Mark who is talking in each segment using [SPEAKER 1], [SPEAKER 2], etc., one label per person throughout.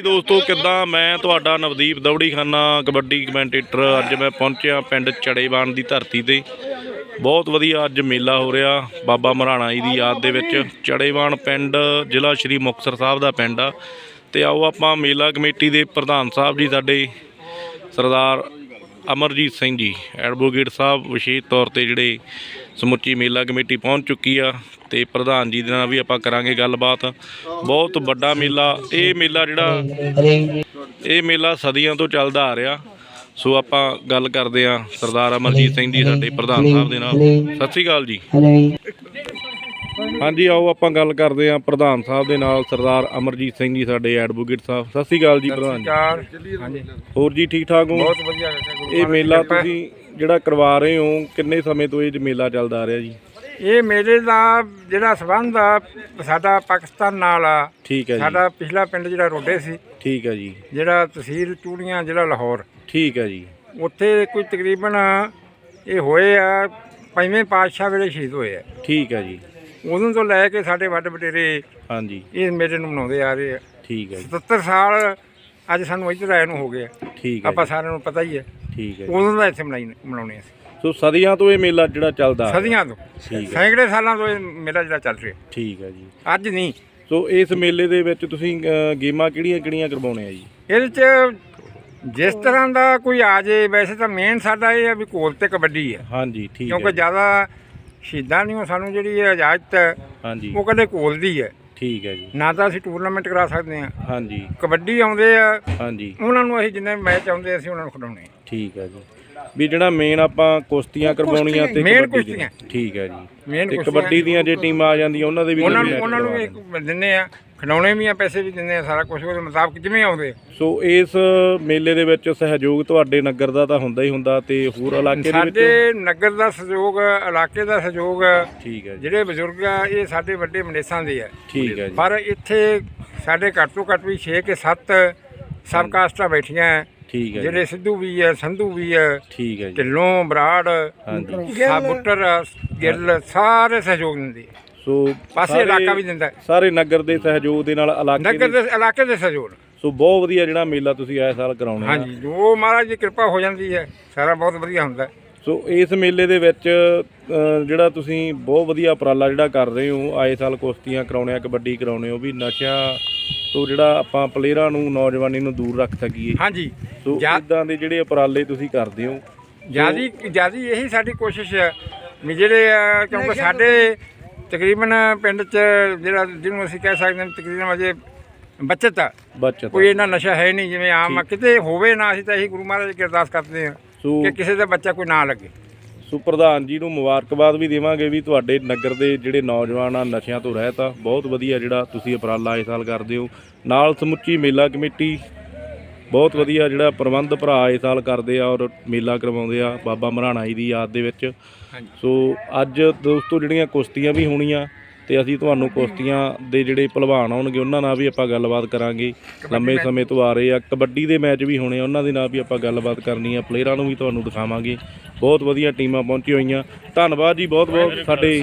[SPEAKER 1] ਜੀ ਦੋਸਤੋ, ਕਿੱਦਾਂ? ਮੈਂ ਤੁਹਾਡਾ ਨਵਦੀਪ ਦਵੜੀ ਖਾਨਾ ਕਬੱਡੀ ਕਮੈਂਟੇਟਰ। ਅੱਜ ਮੈਂ ਪਹੁੰਚਿਆ ਪਿੰਡ ਚੜੇਵਾਨ ਦੀ ਧਰਤੀ ਤੇ। ਬਹੁਤ ਵਧੀਆ ਅੱਜ ਮੇਲਾ ਹੋ ਰਿਹਾ ਬਾਬਾ ਮਹਾਰਾਣਾ ਜੀ ਦੀ ਯਾਦ ਦੇ ਵਿੱਚ। ਚੜੇਵਾਨ ਪਿੰਡ, ਜ਼ਿਲ੍ਹਾ ਸ਼੍ਰੀ ਮੁਕਤਸਰ ਸਾਹਿਬ ਦਾ ਪਿੰਡ ਆ। ਤੇ ਆਓ ਆਪਾਂ ਮੇਲਾ ਕਮੇਟੀ ਦੇ ਪ੍ਰਧਾਨ ਸਾਹਿਬ ਜੀ ਸਾਡੇ, ਸਰਦਾਰ ਅਮਰਜੀਤ ਸਿੰਘ ਜੀ, ਐਡਵੋਕੇਟ ਸਾਹਿਬ, ਵਿਸ਼ੇਸ਼ ਤੌਰ ਤੇ ਜਿਹੜੇ ਸਮੁੱਚੀ ਮੇਲਾ ਕਮੇਟੀ ਪਹੁੰਚ ਚੁੱਕੀ ਆ ਤੇ ਪ੍ਰਧਾਨ ਜੀ ਦੇ ਨਾਲ ਵੀ ਆਪਾਂ ਕਰਾਂਗੇ ਗੱਲਬਾਤ। ਬਹੁਤ ਵੱਡਾ ਮੇਲਾ ਇਹ ਮੇਲਾ ਜਿਹੜਾ ਇਹ ਮੇਲਾ ਸਦੀਆਂ ਤੋਂ ਚੱਲਦਾ ਆ ਰਿਹਾ। ਸੋ ਆਪਾਂ ਗੱਲ ਕਰਦੇ ਆ ਸਰਦਾਰ ਅਮਰਜੀਤ ਸਿੰਘ ਜੀ ਸਾਡੇ ਪ੍ਰਧਾਨ ਸਾਹਿਬ ਦੇ ਨਾਲ। ਸਤਿ ਸ੍ਰੀ ਅਕਾਲ ਜੀ। ਹਾਂਜੀ ਆਓ ਆਪਾਂ ਗੱਲ ਕਰਦੇ ਆ ਪ੍ਰਧਾਨ ਸਾਹਿਬ ਦੇ ਨਾਲ ਸਰਦਾਰ ਅਮਰਜੀਤ ਸਿੰਘ ਜੀ ਸਾਡੇ ਐਡਵੋਕੇਟ ਸਾਹਿਬ। ਸਤਿ ਸ੍ਰੀ ਅਕਾਲ ਜੀ ਪ੍ਰਧਾਨ ਜੀ। ਹੋਰ ਜੀ ਠੀਕ ਠਾਕ ਹੋ?
[SPEAKER 2] ਬਹੁਤ ਵਧੀਆ
[SPEAKER 1] ਇਹ ਮੇਲਾ। ਤੁਸੀਂ ਜਿਹੜਾ ਕਰਵਾ ਰਹੇ ਹੋ ਕਿੰਨੇ ਸਮੇਂ ਤੋਂ ਇਹ ਮੇਲਾ ਚੱਲਦਾ ਆ ਰਿਹਾ ਜੀ?
[SPEAKER 2] ਇਹ ਮੇਲੇ ਦਾ ਜਿਹੜਾ ਸਬੰਧ ਆ ਸਾਡਾ ਪਾਕਿਸਤਾਨ ਨਾਲ ਆ।
[SPEAKER 1] ਠੀਕ ਹੈ ਜੀ।
[SPEAKER 2] ਸਾਡਾ ਪਿਛਲਾ ਪਿੰਡ ਜਿਹੜਾ ਰੋਡੇ ਸੀ
[SPEAKER 1] ਠੀਕ ਹੈ ਜੀ।
[SPEAKER 2] ਜਿਹੜਾ ਤਹਿਸੀਲ ਚੂੜੀਆਂ ਜ਼ਿਲ੍ਹਾ ਲਾਹੌਰ।
[SPEAKER 1] ਠੀਕ ਹੈ ਜੀ।
[SPEAKER 2] ਉੱਥੇ ਕੋਈ ਤਕਰੀਬਨ ਇਹ ਹੋਏ ਆ ਪੰਜਵੇਂ ਪਾਤਸ਼ਾਹ ਵੇਲੇ ਸ਼ਹੀਦ ਹੋਏ ਆ।
[SPEAKER 1] ਠੀਕ ਹੈ ਜੀ।
[SPEAKER 2] ਉਦੋਂ ਤੋਂ ਲੈ ਕੇ ਸਾਡੇ ਵੱਡ ਵਡੇਰੇ
[SPEAKER 1] ਹਾਂਜੀ।
[SPEAKER 2] ਇਸ ਮੇਲੇ ਨੂੰ ਮਨਾਉਂਦੇ ਆ ਰਹੇ ਆ।
[SPEAKER 1] ਠੀਕ ਹੈ ਜੀ।
[SPEAKER 2] 77 ਸਾਲ ਅੱਜ ਸਾਨੂੰ ਇੱਧਰ ਆਏ ਨੂੰ ਹੋ ਗਏ ਆ।
[SPEAKER 1] ਠੀਕ ਹੈ
[SPEAKER 2] ਆਪਾਂ ਸਾਰਿਆਂ ਨੂੰ ਪਤਾ ਹੀ ਹੈ
[SPEAKER 1] ਠੀਕ ਹੈ ਜੀ।
[SPEAKER 2] ਉਦੋਂ ਦਾ ਇੱਥੇ ਮਨਾਈ ਮਨਾਉਣੇ ਆ
[SPEAKER 1] ਸੋ ਸਦੀਆਂ ਤੋਂ ਇਹ ਮੇਲਾ ਜਿਹੜਾ ਚੱਲਦਾ ਆ ਰਿਹਾ।
[SPEAKER 2] ਸਦੀਆਂ ਤੋਂ।
[SPEAKER 1] ਠੀਕ ਹੈ
[SPEAKER 2] ਸੈਂਕੜੇ ਸਾਲਾਂ ਤੋਂ ਇਹ ਮੇਲਾ ਜਿਹੜਾ ਚੱਲ ਰਿਹਾ।
[SPEAKER 1] ਠੀਕ ਹੈ ਜੀ।
[SPEAKER 2] ਅੱਜ ਨਹੀਂ।
[SPEAKER 1] ਸੋ ਇਸ ਮੇਲੇ ਦੇ ਵਿੱਚ ਤੁਸੀਂ ਅ, ਗੇਮਾਂ ਕਿਹੜੀਆਂ ਕਿਹੜੀਆਂ ਕਰਵਾਉਣੇ ਆ ਜੀ?
[SPEAKER 2] ਇਹਦੇ ਚ ਜਿਸ ਤਰ੍ਹਾਂ ਦਾ ਕੋਈ ਆ ਜੇ ਵੈਸੇ ਤਾਂ ਮੇਨ ਸਾਡਾ ਇਹ ਆ ਵੀ ਕੋਲ ਤੇ ਕਬੱਡੀ ਹੈ
[SPEAKER 1] ਹਾਂਜੀ ਠੀਕ
[SPEAKER 2] ਕਿਉਂਕਿ ਜ਼ਿਆਦਾ ਸ਼ਹੀਦਾਂ ਨਹੀਂ ਸਾਨੂੰ ਜਿਹੜੀ ਇਹ ਇਜਾਜ਼ਤ ਹੈ
[SPEAKER 1] ਹਾਂਜੀ।
[SPEAKER 2] ਉਹ ਕਦੇ ਕੋਲ ਦੀ ਹੈ
[SPEAKER 1] ਠੀਕ ਹੈ ਜੀ।
[SPEAKER 2] ਨਾ ਤਾਂ ਅਸੀਂ ਟੂਰਨਾਮੈਂਟ ਕਰਾ ਸਕਦੇ ਹਾਂ।
[SPEAKER 1] ਹਾਂਜੀ।
[SPEAKER 2] ਕਬੱਡੀ ਆਉਂਦੇ ਆ।
[SPEAKER 1] ਹਾਂਜੀ।
[SPEAKER 2] ਉਹਨਾਂ ਨੂੰ ਅਸੀਂ ਜਿੰਨੇ ਮੈਚ ਆਉਂਦੇ ਅਸੀਂ ਉਹਨਾਂ ਨੂੰ ਖਿਡਾਉਣੇ
[SPEAKER 1] ਠੀਕ ਹੈ ਜੀ। ਵੀ ਜਿਹੜਾ ਮੇਨ ਆਪਾਂ ਕੁਸ਼ਤੀਆਂ ਕਰਵਾਉਣੀਆਂ ਤੇ
[SPEAKER 2] main
[SPEAKER 1] ਕਬੱਡੀ ਦੀਆਂ।
[SPEAKER 2] ਕੁਸ਼ਤੀਆਂ।
[SPEAKER 1] ਠੀਕ ਹੈ ਜੀ।
[SPEAKER 2] ਮੇਨ
[SPEAKER 1] ਤੇ ਕਬੱਡੀ ਦੀਆਂ ਜੇ ਟੀਮਾਂ ਆ ਜਾਂਦੀਆਂ ਉਹਨਾਂ ਦੇ ਵੀ
[SPEAKER 2] ਉਹਨਾਂ ਨੂੰ ਉਹਨਾਂ ਨੂੰ ਵੀ ਦਿੰਦੇ ਆ। ਖਿਡਾਉਣੇ ਵੀ ਆ ਪੈਸੇ ਵੀ ਦਿੰਦੇ ਆ ਸਾਰਾ ਕੁਝ ਉਹਦੇ ਮੁਤਾਬਕ ਜਿਵੇਂ ਆਉਂਦੇ
[SPEAKER 1] ਸੋ ਇਸ ਮੇਲੇ ਦੇ ਵਿੱਚ ਸਹਿਯੋਗ ਤੁਹਾਡੇ ਨਗਰ ਦਾ ਤਾਂ ਹੁੰਦਾ ਹੀ ਹੁੰਦਾ ਤੇ ਹੋਰ ਇਲਾਕੇ ਦੇ ਵਿੱਚ?
[SPEAKER 2] ਸਾਡੇ ਨਗਰ ਦਾ ਸਹਿਯੋਗ ਇਲਾਕੇ ਦਾ ਸਹਿਯੋਗ
[SPEAKER 1] ਠੀਕ ਹੈ ਜੀ।
[SPEAKER 2] ਜਿਹੜੇ ਬਜ਼ੁਰਗ ਆ ਇਹ ਸਾਡੇ ਵੱਡੇ ਮਨੇਸਾਂ ਦੇ ਆ।
[SPEAKER 1] ਠੀਕ ਹੈ ਜੀ।
[SPEAKER 2] ਪਰ ਇੱਥੇ ਸਾਡੇ ਘੱਟ ਤੋਂ ਘੱਟ ਵੀ 6 ਕੇ 7 ਸਬ ਕਾਸਟਾਂ ਬੈਠੀਆਂ ਹੈ।
[SPEAKER 1] ਠੀਕ ਹੈ ਜੀ।
[SPEAKER 2] ਜਿਹੜੇ ਸਿੱਧੂ ਵੀ ਹੈ ਸੰਧੂ ਵੀ ਹੈ
[SPEAKER 1] ਠੀਕ ਹੈ ਜੀ।
[SPEAKER 2] ਢਿੱਲੋਂ ਬਰਾੜ
[SPEAKER 1] ਹਾਂਜੀ।
[SPEAKER 2] ਸਾਬੁੱਟਰ ਗਿੱਲ ਸਾਰੇ ਸਹਿਯੋਗ ਦਿੰਦੇ ਆ।
[SPEAKER 1] ਸੋ
[SPEAKER 2] ਪਾਸੇ
[SPEAKER 1] ਸਾਰੇ-
[SPEAKER 2] ਇਲਾਕਾ ਵੀ ਦਿੰਦਾ ਹੈ।
[SPEAKER 1] ਸਾਰੇ ਨਗਰ ਦੇ ਸਹਿਯੋਗ ਦੇ ਨਾਲ ਇਲਾਕੇ
[SPEAKER 2] ਨਗਰ
[SPEAKER 1] ਦੇ
[SPEAKER 2] ਦੇ ਇਲਾਕੇ ਦੇ ਸਹਿਯੋਗ
[SPEAKER 1] ਸੋ ਬਹੁਤ ਵਧੀਆ ਜਿਹੜਾ ਮੇਲਾ ਤੁਸੀਂ ਆਏ ਸਾਲ ਕਰਾਉਣੇ ਆ
[SPEAKER 2] ਹਾਂਜੀ ਜੋ ਮਹਾਰਾਜ ਦੀ ਕਿਰਪਾ ਹੋ ਜਾਂਦੀ ਹੈ ਸਾਰਾ ਬਹੁਤ ਵਧੀਆ ਹੁੰਦਾ ਹੈ।
[SPEAKER 1] ਸੋ ਇਸ ਮੇਲੇ ਦੇ ਵਿੱਚ ਅ, ਜਿਹੜਾ ਤੁਸੀਂ ਬਹੁਤ ਵਧੀਆ ਉਪਰਾਲਾ ਜਿਹੜਾ ਕਰ ਰਹੇ ਹੋ ਆਏ ਸਾਲ ਕੁਸ਼ਤੀਆਂ ਕਰਾਉਣੇ ਆ ਕਬੱਡੀ ਕਰਾਉਣੇ ਹੋ ਵੀ ਨਸ਼ਿਆਂ ਤੋਂ ਜਿਹੜਾ ਆਪਾਂ ਪਲੇਅਰਾਂ ਨੂੰ ਨੌਜਵਾਨੀ ਨੂੰ ਦੂਰ ਰੱਖ ਸਕੀਏ
[SPEAKER 2] ਹਾਂਜੀ
[SPEAKER 1] ਸੋ
[SPEAKER 2] ਜਾ-
[SPEAKER 1] ਇਦਾਂ ਦੇ ਜਿਹੜੇ ਉਪਰਾਲੇ ਤੁਸੀਂ ਕਰਦੇ ਹੋ
[SPEAKER 2] ਜਿਆਦੀ ਜਿਆਦੀ ਇਹੀ ਸਾਡੀ ਕੋਸ਼ਿਸ਼ ਹੈ ਵੀ ਜਿਹੜੇ ਕਿਉਂਕਿ ਸਾਡੇ ਤਕਰੀਬਨ ਪਿੰਡ 'ਚ ਜਿਹੜਾ ਜਿਹਨੂੰ ਅਸੀਂ ਕਹਿ ਸਕਦੇ ਹਾਂ ਤਕਰੀਬਨ ਅਜੇ ਬੱਚਤ ਆ।
[SPEAKER 1] ਬਚਤ
[SPEAKER 2] ਕੋਈ ਇਹਨਾਂ ਨਸ਼ਾ ਹੈ ਨਹੀਂ ਜਿਵੇਂ ਆਮ ਕਿਤੇ ਹੋਵੇ ਨਾ ਅਸੀਂ ਤਾਂ ਇਹੀ ਗੁਰੂ ਮਹਾਰਾਜ ਦੀ ਅਰਦਾਸ ਕਰਦੇ ਹਾਂ
[SPEAKER 1] ਸੋ
[SPEAKER 2] ਕਿ ਕਿਸੇ ਦਾ ਬੱਚਾ ਕੋਈ ਨਾ ਲੱਗੇ।
[SPEAKER 1] ਸੋ ਪ੍ਰਧਾਨ ਜੀ ਨੂੰ ਮੁਬਾਰਕਬਾਦ ਵੀ ਦੇਵਾਂਗੇ ਵੀ ਤੁਹਾਡੇ ਨਗਰ ਦੇ ਜਿਹੜੇ ਨੌਜਵਾਨ ਆ ਨਸ਼ਿਆਂ ਤੋਂ ਰਹਿਤ ਆ। ਬਹੁਤ ਵਧੀਆ ਜਿਹੜਾ ਤੁਸੀਂ ਉਪਰਾਲਾ ਇਸ ਸਾਲ ਕਰਦੇ ਹੋ। ਨਾਲ ਸਮੁੱਚੀ ਮੇਲਾ ਕਮੇਟੀ ਬਹੁਤ ਵਧੀਆ ਜਿਹੜਾ ਪ੍ਰਬੰਧ ਭਰਾ ਇਸ ਸਾਲ ਕਰਦੇ ਆ ਔਰ ਮੇਲਾ ਕਰਵਾਉਂਦੇ ਆ ਬਾਬਾ ਮਹਾਰਾਣਾ ਜੀ ਦੀ ਯਾਦ ਦੇ ਵਿੱਚ। ਸੋ ਅੱਜ ਦੋਸਤੋ ਜਿਹੜੀਆਂ ਕੁਸ਼ਤੀਆਂ ਵੀ ਹੋਣੀਆਂ ਤੇ ਅਸੀਂ ਤੁਹਾਨੂੰ ਕੁਸ਼ਤੀਆਂ ਦੇ ਜਿਹੜੇ ਪਹਿਲਵਾਨ ਆਉਣਗੇ ਉਹਨਾਂ ਨਾਲ ਵੀ ਆਪਾਂ ਗੱਲਬਾਤ ਕਰਾਂਗੇ। ਲੰਮੇ ਸਮੇਂ ਤੋਂ ਆ ਰਹੇ ਆ ਕਬੱਡੀ ਦੇ ਮੈਚ ਵੀ ਹੋਣੇ ਉਹਨਾਂ ਦੇ ਨਾਲ ਵੀ ਆਪਾਂ ਗੱਲਬਾਤ ਕਰਨੀ ਆ ਪਲੇਅਰਾਂ ਨੂੰ ਵੀ ਤੁਹਾਨੂੰ ਦਿਖਾਵਾਂਗੇ। ਬਹੁਤ ਵਧੀਆ ਟੀਮਾਂ ਪਹੁੰਚੀ ਹੋਈਆਂ। ਧੰਨਵਾਦ ਜੀ ਬਹੁਤ ਬਹੁਤ ਸਾਡੇ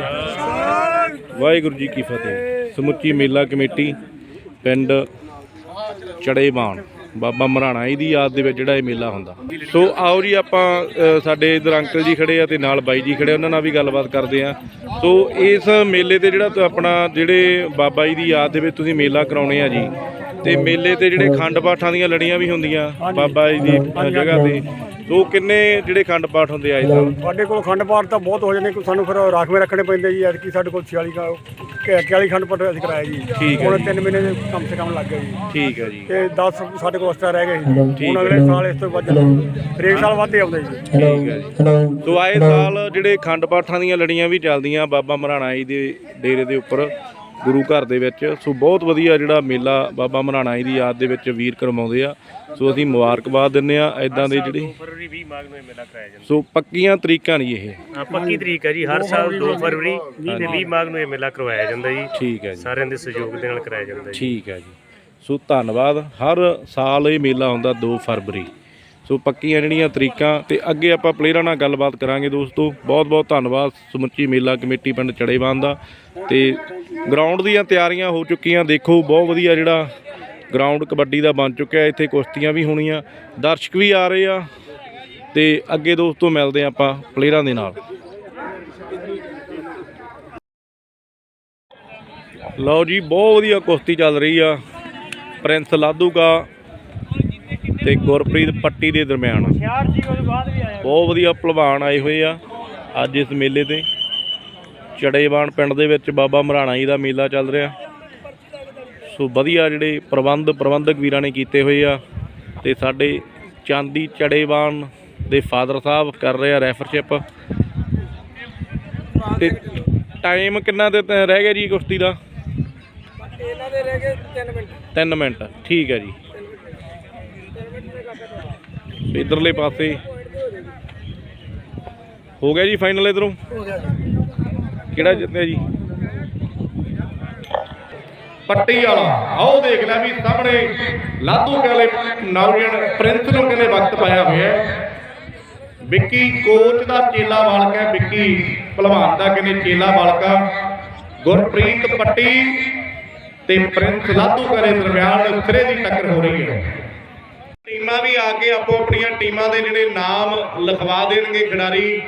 [SPEAKER 1] ਵਾਹਿਗੁਰੂ ਜੀ ਕੀ ਫਤਿਹ। ਸਮੁੱਚੀ ਮੇਲਾ ਕਮੇਟੀ ਪਿੰਡ ਚੜੇਬਾਨ ਬਾਬਾ ਮਹਾਰਾਣਾ ਜੀ ਦੀ ਯਾਦ ਦੇ ਵਿੱਚ ਜਿਹੜਾ ਇਹ ਮੇਲਾ ਹੁੰਦਾ। ਸੋ ਆਓ ਜੀ ਆਪਾਂ ਸਾਡੇ ਇਧਰ ਅੰਕਲ ਜੀ ਖੜੇ ਆ ਤੇ ਨਾਲ ਬਾਈ ਜੀ ਖੜੇ ਉਹਨਾਂ ਨਾਲ ਵੀ ਗੱਲਬਾਤ ਕਰਦੇ ਆ। ਸੋ ਇਸ ਮੇਲੇ ਤੇ ਜਿਹੜਾ ਆਪਣਾ ਜਿਹੜੇ ਬਾਬਾ ਜੀ ਦੀ ਯਾਦ ਦੇ ਵਿੱਚ ਤੁਸੀਂ ਮੇਲਾ ਕਰਾਉਣੇ ਆ ਜੀ ਤੇ ਮੇਲੇ ਤੇ ਜਿਹੜੇ ਖੰਡ ਪਾਠਾਂ ਦੀਆਂ ਲੜੀਆਂ ਵੀ ਹੁੰਦੀਆਂ ਬਾਬਾ ਜੀ ਦੀ ਜਗ੍ਹਾ ਤੇ। ਸੋ ਕਿੰਨੇ ਜਿਹੜੇ ਖੰਡ ਪਾਠ ਹੁੰਦੇ ਆ ਇਸ ਸਾਲ?
[SPEAKER 3] ਸਾਡੇ ਕੋਲ ਖੰਡ ਪਾਠ ਤਾਂ ਬਹੁਤ ਹੋ ਜਾਂਦੇ ਸਾਨੂੰ ਫਿਰ ਰਾਖਵੇਂ ਰੱਖਣੇ ਪੈਂਦੇ ਜੀ ਐਤਕੀ ਸਾਡੇ ਕੋਲ 46 ਕਾ 41 ਖੰਡ ਪਾਠ ਅਸੀਂ ਕਰਾਇਆ ਜੀ।
[SPEAKER 1] ਠੀਕ ਹੈ
[SPEAKER 3] ਹੁਣ
[SPEAKER 1] ਜੀ।
[SPEAKER 3] 3 ਮਹੀਨੇ ਦੇ ਕਮ ਸੇ ਕਮ ਲੱਗ ਗਏ ਜੀ।
[SPEAKER 1] ਠੀਕ ਹੈ ਜੀ।
[SPEAKER 3] ਤੇ 10 ਸਾਡੇ ਕੋਲ ਐਕਸਟਰਾ ਰਹਿ ਗਏ
[SPEAKER 1] ਠੀਕ
[SPEAKER 3] ਹੁਣ। ਅਗਲੇ ਸਾਲ ਇਸ ਤੋਂ ਵੱਧ ਹਰੇਕ ਸਾਲ ਵੱਧਦੇ ਆਉਂਦੇ ਜੀ।
[SPEAKER 1] ਠੀਕ ਹੈ ਜੀ। ਸੋ ਆਏ ਸਾਲ ਜਿਹੜੇ ਖੰਡ ਪਾਠਾਂ ਦੀਆਂ ਲੜੀਆਂ ਵੀ ਚੱਲਦੀਆਂ ਬਾਬਾ ਮਹਾਰਾਣਾ ਜੀ ਦੇ ਡੇਰੇ ਦੇ ਉੱਪਰ। ਗੁਰੂ ਘਰ ਦੇ ਵਿੱਚ। ਸੋ ਬਹੁਤ ਵਧੀਆ ਜਿਹੜਾ ਮੇਲਾ ਬਾਬਾ ਮਹਾਰਾਣਾ ਜੀ ਦੀ ਯਾਦ ਦੇ ਵਿੱਚ ਵੀਰ ਕਰਵਾਉਂਦੇ ਆ। ਸੋ ਅਸੀਂ ਮੁਬਾਰਕਬਾਦ ਦਿੰਨੇ ਆ ਐਦਾਂ ਦੇ ਜਿਹੜੇ
[SPEAKER 4] ਫਰਵਰੀ 20 ਮਾਘ ਨੂੰ ਇਹ ਮੇਲਾ ਕਰਾਇਆ ਜਾਂਦਾ
[SPEAKER 1] ਸੋ ਪੱਕੀਆਂ ਤਰੀਕਾਂ ਨਹੀਂ ਇਹ।
[SPEAKER 4] ਹਾਂ ਪੱਕੀ ਤਰੀਕ ਹੈ ਜੀ। ਹਰ ਸਾਲ 2 ਫਰਵਰੀ ਤੇ 20 ਮਾਘ ਨੂੰ ਇਹ ਮੇਲਾ ਕਰਵਾਇਆ ਜਾਂਦਾ ਜੀ।
[SPEAKER 1] ਠੀਕ ਹੈ ਜੀ।
[SPEAKER 4] ਸਾਰਿਆਂ ਦੇ ਸਹਿਯੋਗ ਦੇ ਨਾਲ ਕਰਾਇਆ ਜਾਂਦਾ ਜੀ।
[SPEAKER 1] ਠੀਕ ਹੈ ਜੀ। ਸੋ ਧੰਨਵਾਦ। ਹਰ ਸਾਲ ਇਹ ਮੇਲਾ ਹੁੰਦਾ 2 ਫਰਵਰੀ। ਸੋ ਪੱਕੀਆਂ ਜਿਹੜੀਆਂ ਤਰੀਕਾਂ ਤੇ ਅੱਗੇ ਆਪਾਂ ਪਲੇਅਰਾਂ ਨਾਲ ਗੱਲਬਾਤ ਕਰਾਂਗੇ ਦੋਸਤੋ। ਬਹੁਤ ਬਹੁਤ ਧੰਨਵਾਦ ਸਮੁੱਚੀ ਮੇਲਾ ਕਮੇਟੀ ਪਿੰਡ ਚੜੇਵਾਨ ਦਾ। ਤੇ ਗਰਾਊਂਡ ਦੀਆਂ ਤਿਆਰੀਆਂ ਹੋ ਚੁੱਕੀਆਂ। ਦੇਖੋ, ਬਹੁਤ ਵਧੀਆ ਜਿਹੜਾ ਗਰਾਊਂਡ ਕਬੱਡੀ ਦਾ ਬਣ ਚੁੱਕਿਆ। ਇੱਥੇ ਕੁਸ਼ਤੀਆਂ ਵੀ ਹੋਣੀਆਂ। ਦਰਸ਼ਕ ਵੀ ਆ ਰਹੇ ਆ। ਤੇ ਅੱਗੇ ਦੋਸਤੋ ਮਿਲਦੇ ਆ ਆਪਾਂ ਪਲੇਅਰਾਂ ਦੇ ਨਾਲ। ਲਓ ਜੀ, ਬਹੁਤ ਵਧੀਆ ਕੁਸ਼ਤੀ ਚੱਲ ਰਹੀ ਆ। ਪ੍ਰਿੰਸ ਲਾਦੂਗਾ। ਤੇ ਗੁਰਪ੍ਰੀਤ ਪੱਟੀ ਦੇ ਦਰਮਿਆਨ। ਬਹੁਤ ਵਧੀਆ ਭਲਵਾਨ ਆਏ ਹੋਏ ਆ ਅੱਜ ਇਸ ਮੇਲੇ ਤੇ। ਚੜੇਵਾਨ ਪਿੰਡ ਦੇ ਵਿੱਚ ਬਾਬਾ ਮਰਾਣਾ ਜੀ ਦਾ ਮੇਲਾ ਚੱਲ ਰਿਹਾ। ਸੋ ਵਧੀਆ ਜਿਹੜੇ ਪ੍ਰਬੰਧ ਪ੍ਰਬੰਧਕ ਵੀਰਾਂ ਨੇ ਕੀਤੇ ਹੋਏ ਆ ਤੇ ਸਾਡੇ ਚਾਂਦੀ ਚੜੇਵਾਨ ਦੇ ਫਾਦਰ ਸਾਹਿਬ ਕਰ ਰਹੇ ਆ ਰੈਫਰਸ਼ਿਪ। ਤੇ ਟਾਈਮ ਕਿੰਨਾ ਤੇ ਤੇ ਰਹਿ ਗਿਆ ਜੀ ਕੁਸ਼ਤੀ ਦਾ?
[SPEAKER 3] ਇਹਨਾਂ ਦੇ ਰਹਿ ਗਏ 3 ਮਿੰਟ।
[SPEAKER 1] 3 ਮਿੰਟ ਠੀਕ ਹੈ ਜੀ। ਇਧਰਲੇ ਪਾਸੇ। ਹੋ ਗਿਆ ਜੀ ਫਾਈਨਲ ਇਧਰੋਂ? ਕਿਹੜਾ ਜਿੱਤਿਆ ਜੀ? ਪੱਟੀ ਵਾਲਾ। ਆਓ ਦੇਖ ਲੈ ਵੀ ਸਾਹਮਣੇ ਲਾਧੂ ਵਾਲੇ ਨੌਜਵਾਨ ਪ੍ਰਿੰਸ ਨੂੰ ਕਹਿੰਦੇ ਵਕਤ ਪਾਇਆ ਹੋਇਆ ਵਿੱਕੀ ਕੋਚ ਦਾ ਚੇਲਾ ਬਾਲਕ ਹੈ, ਵਿੱਕੀ ਭਲਵਾਨ ਦਾ ਕਹਿੰਦੇ ਚੇਲਾ ਬਾਲਕਾ ਗੁਰਪ੍ਰੀਤ ਪੱਟੀ ਤੇ ਪ੍ਰਿੰਸ ਲਾਧੂ ਕਰੇ ਦਰਮਿਆਨ ਸਿਰੇ ਦੀ ਟੱਕਰ ਹੋ ਰਹੀ ਹੈ। ਟੀਮਾਂ ਵੀ ਆ ਕੇ ਆਪੋ ਆਪਣੀਆਂ ਟੀਮਾਂ ਦੇ ਜਿਹੜੇ ਨਾਮ ਲਿਖਵਾ ਦੇਣਗੇ ਖਿਡਾਰੀ।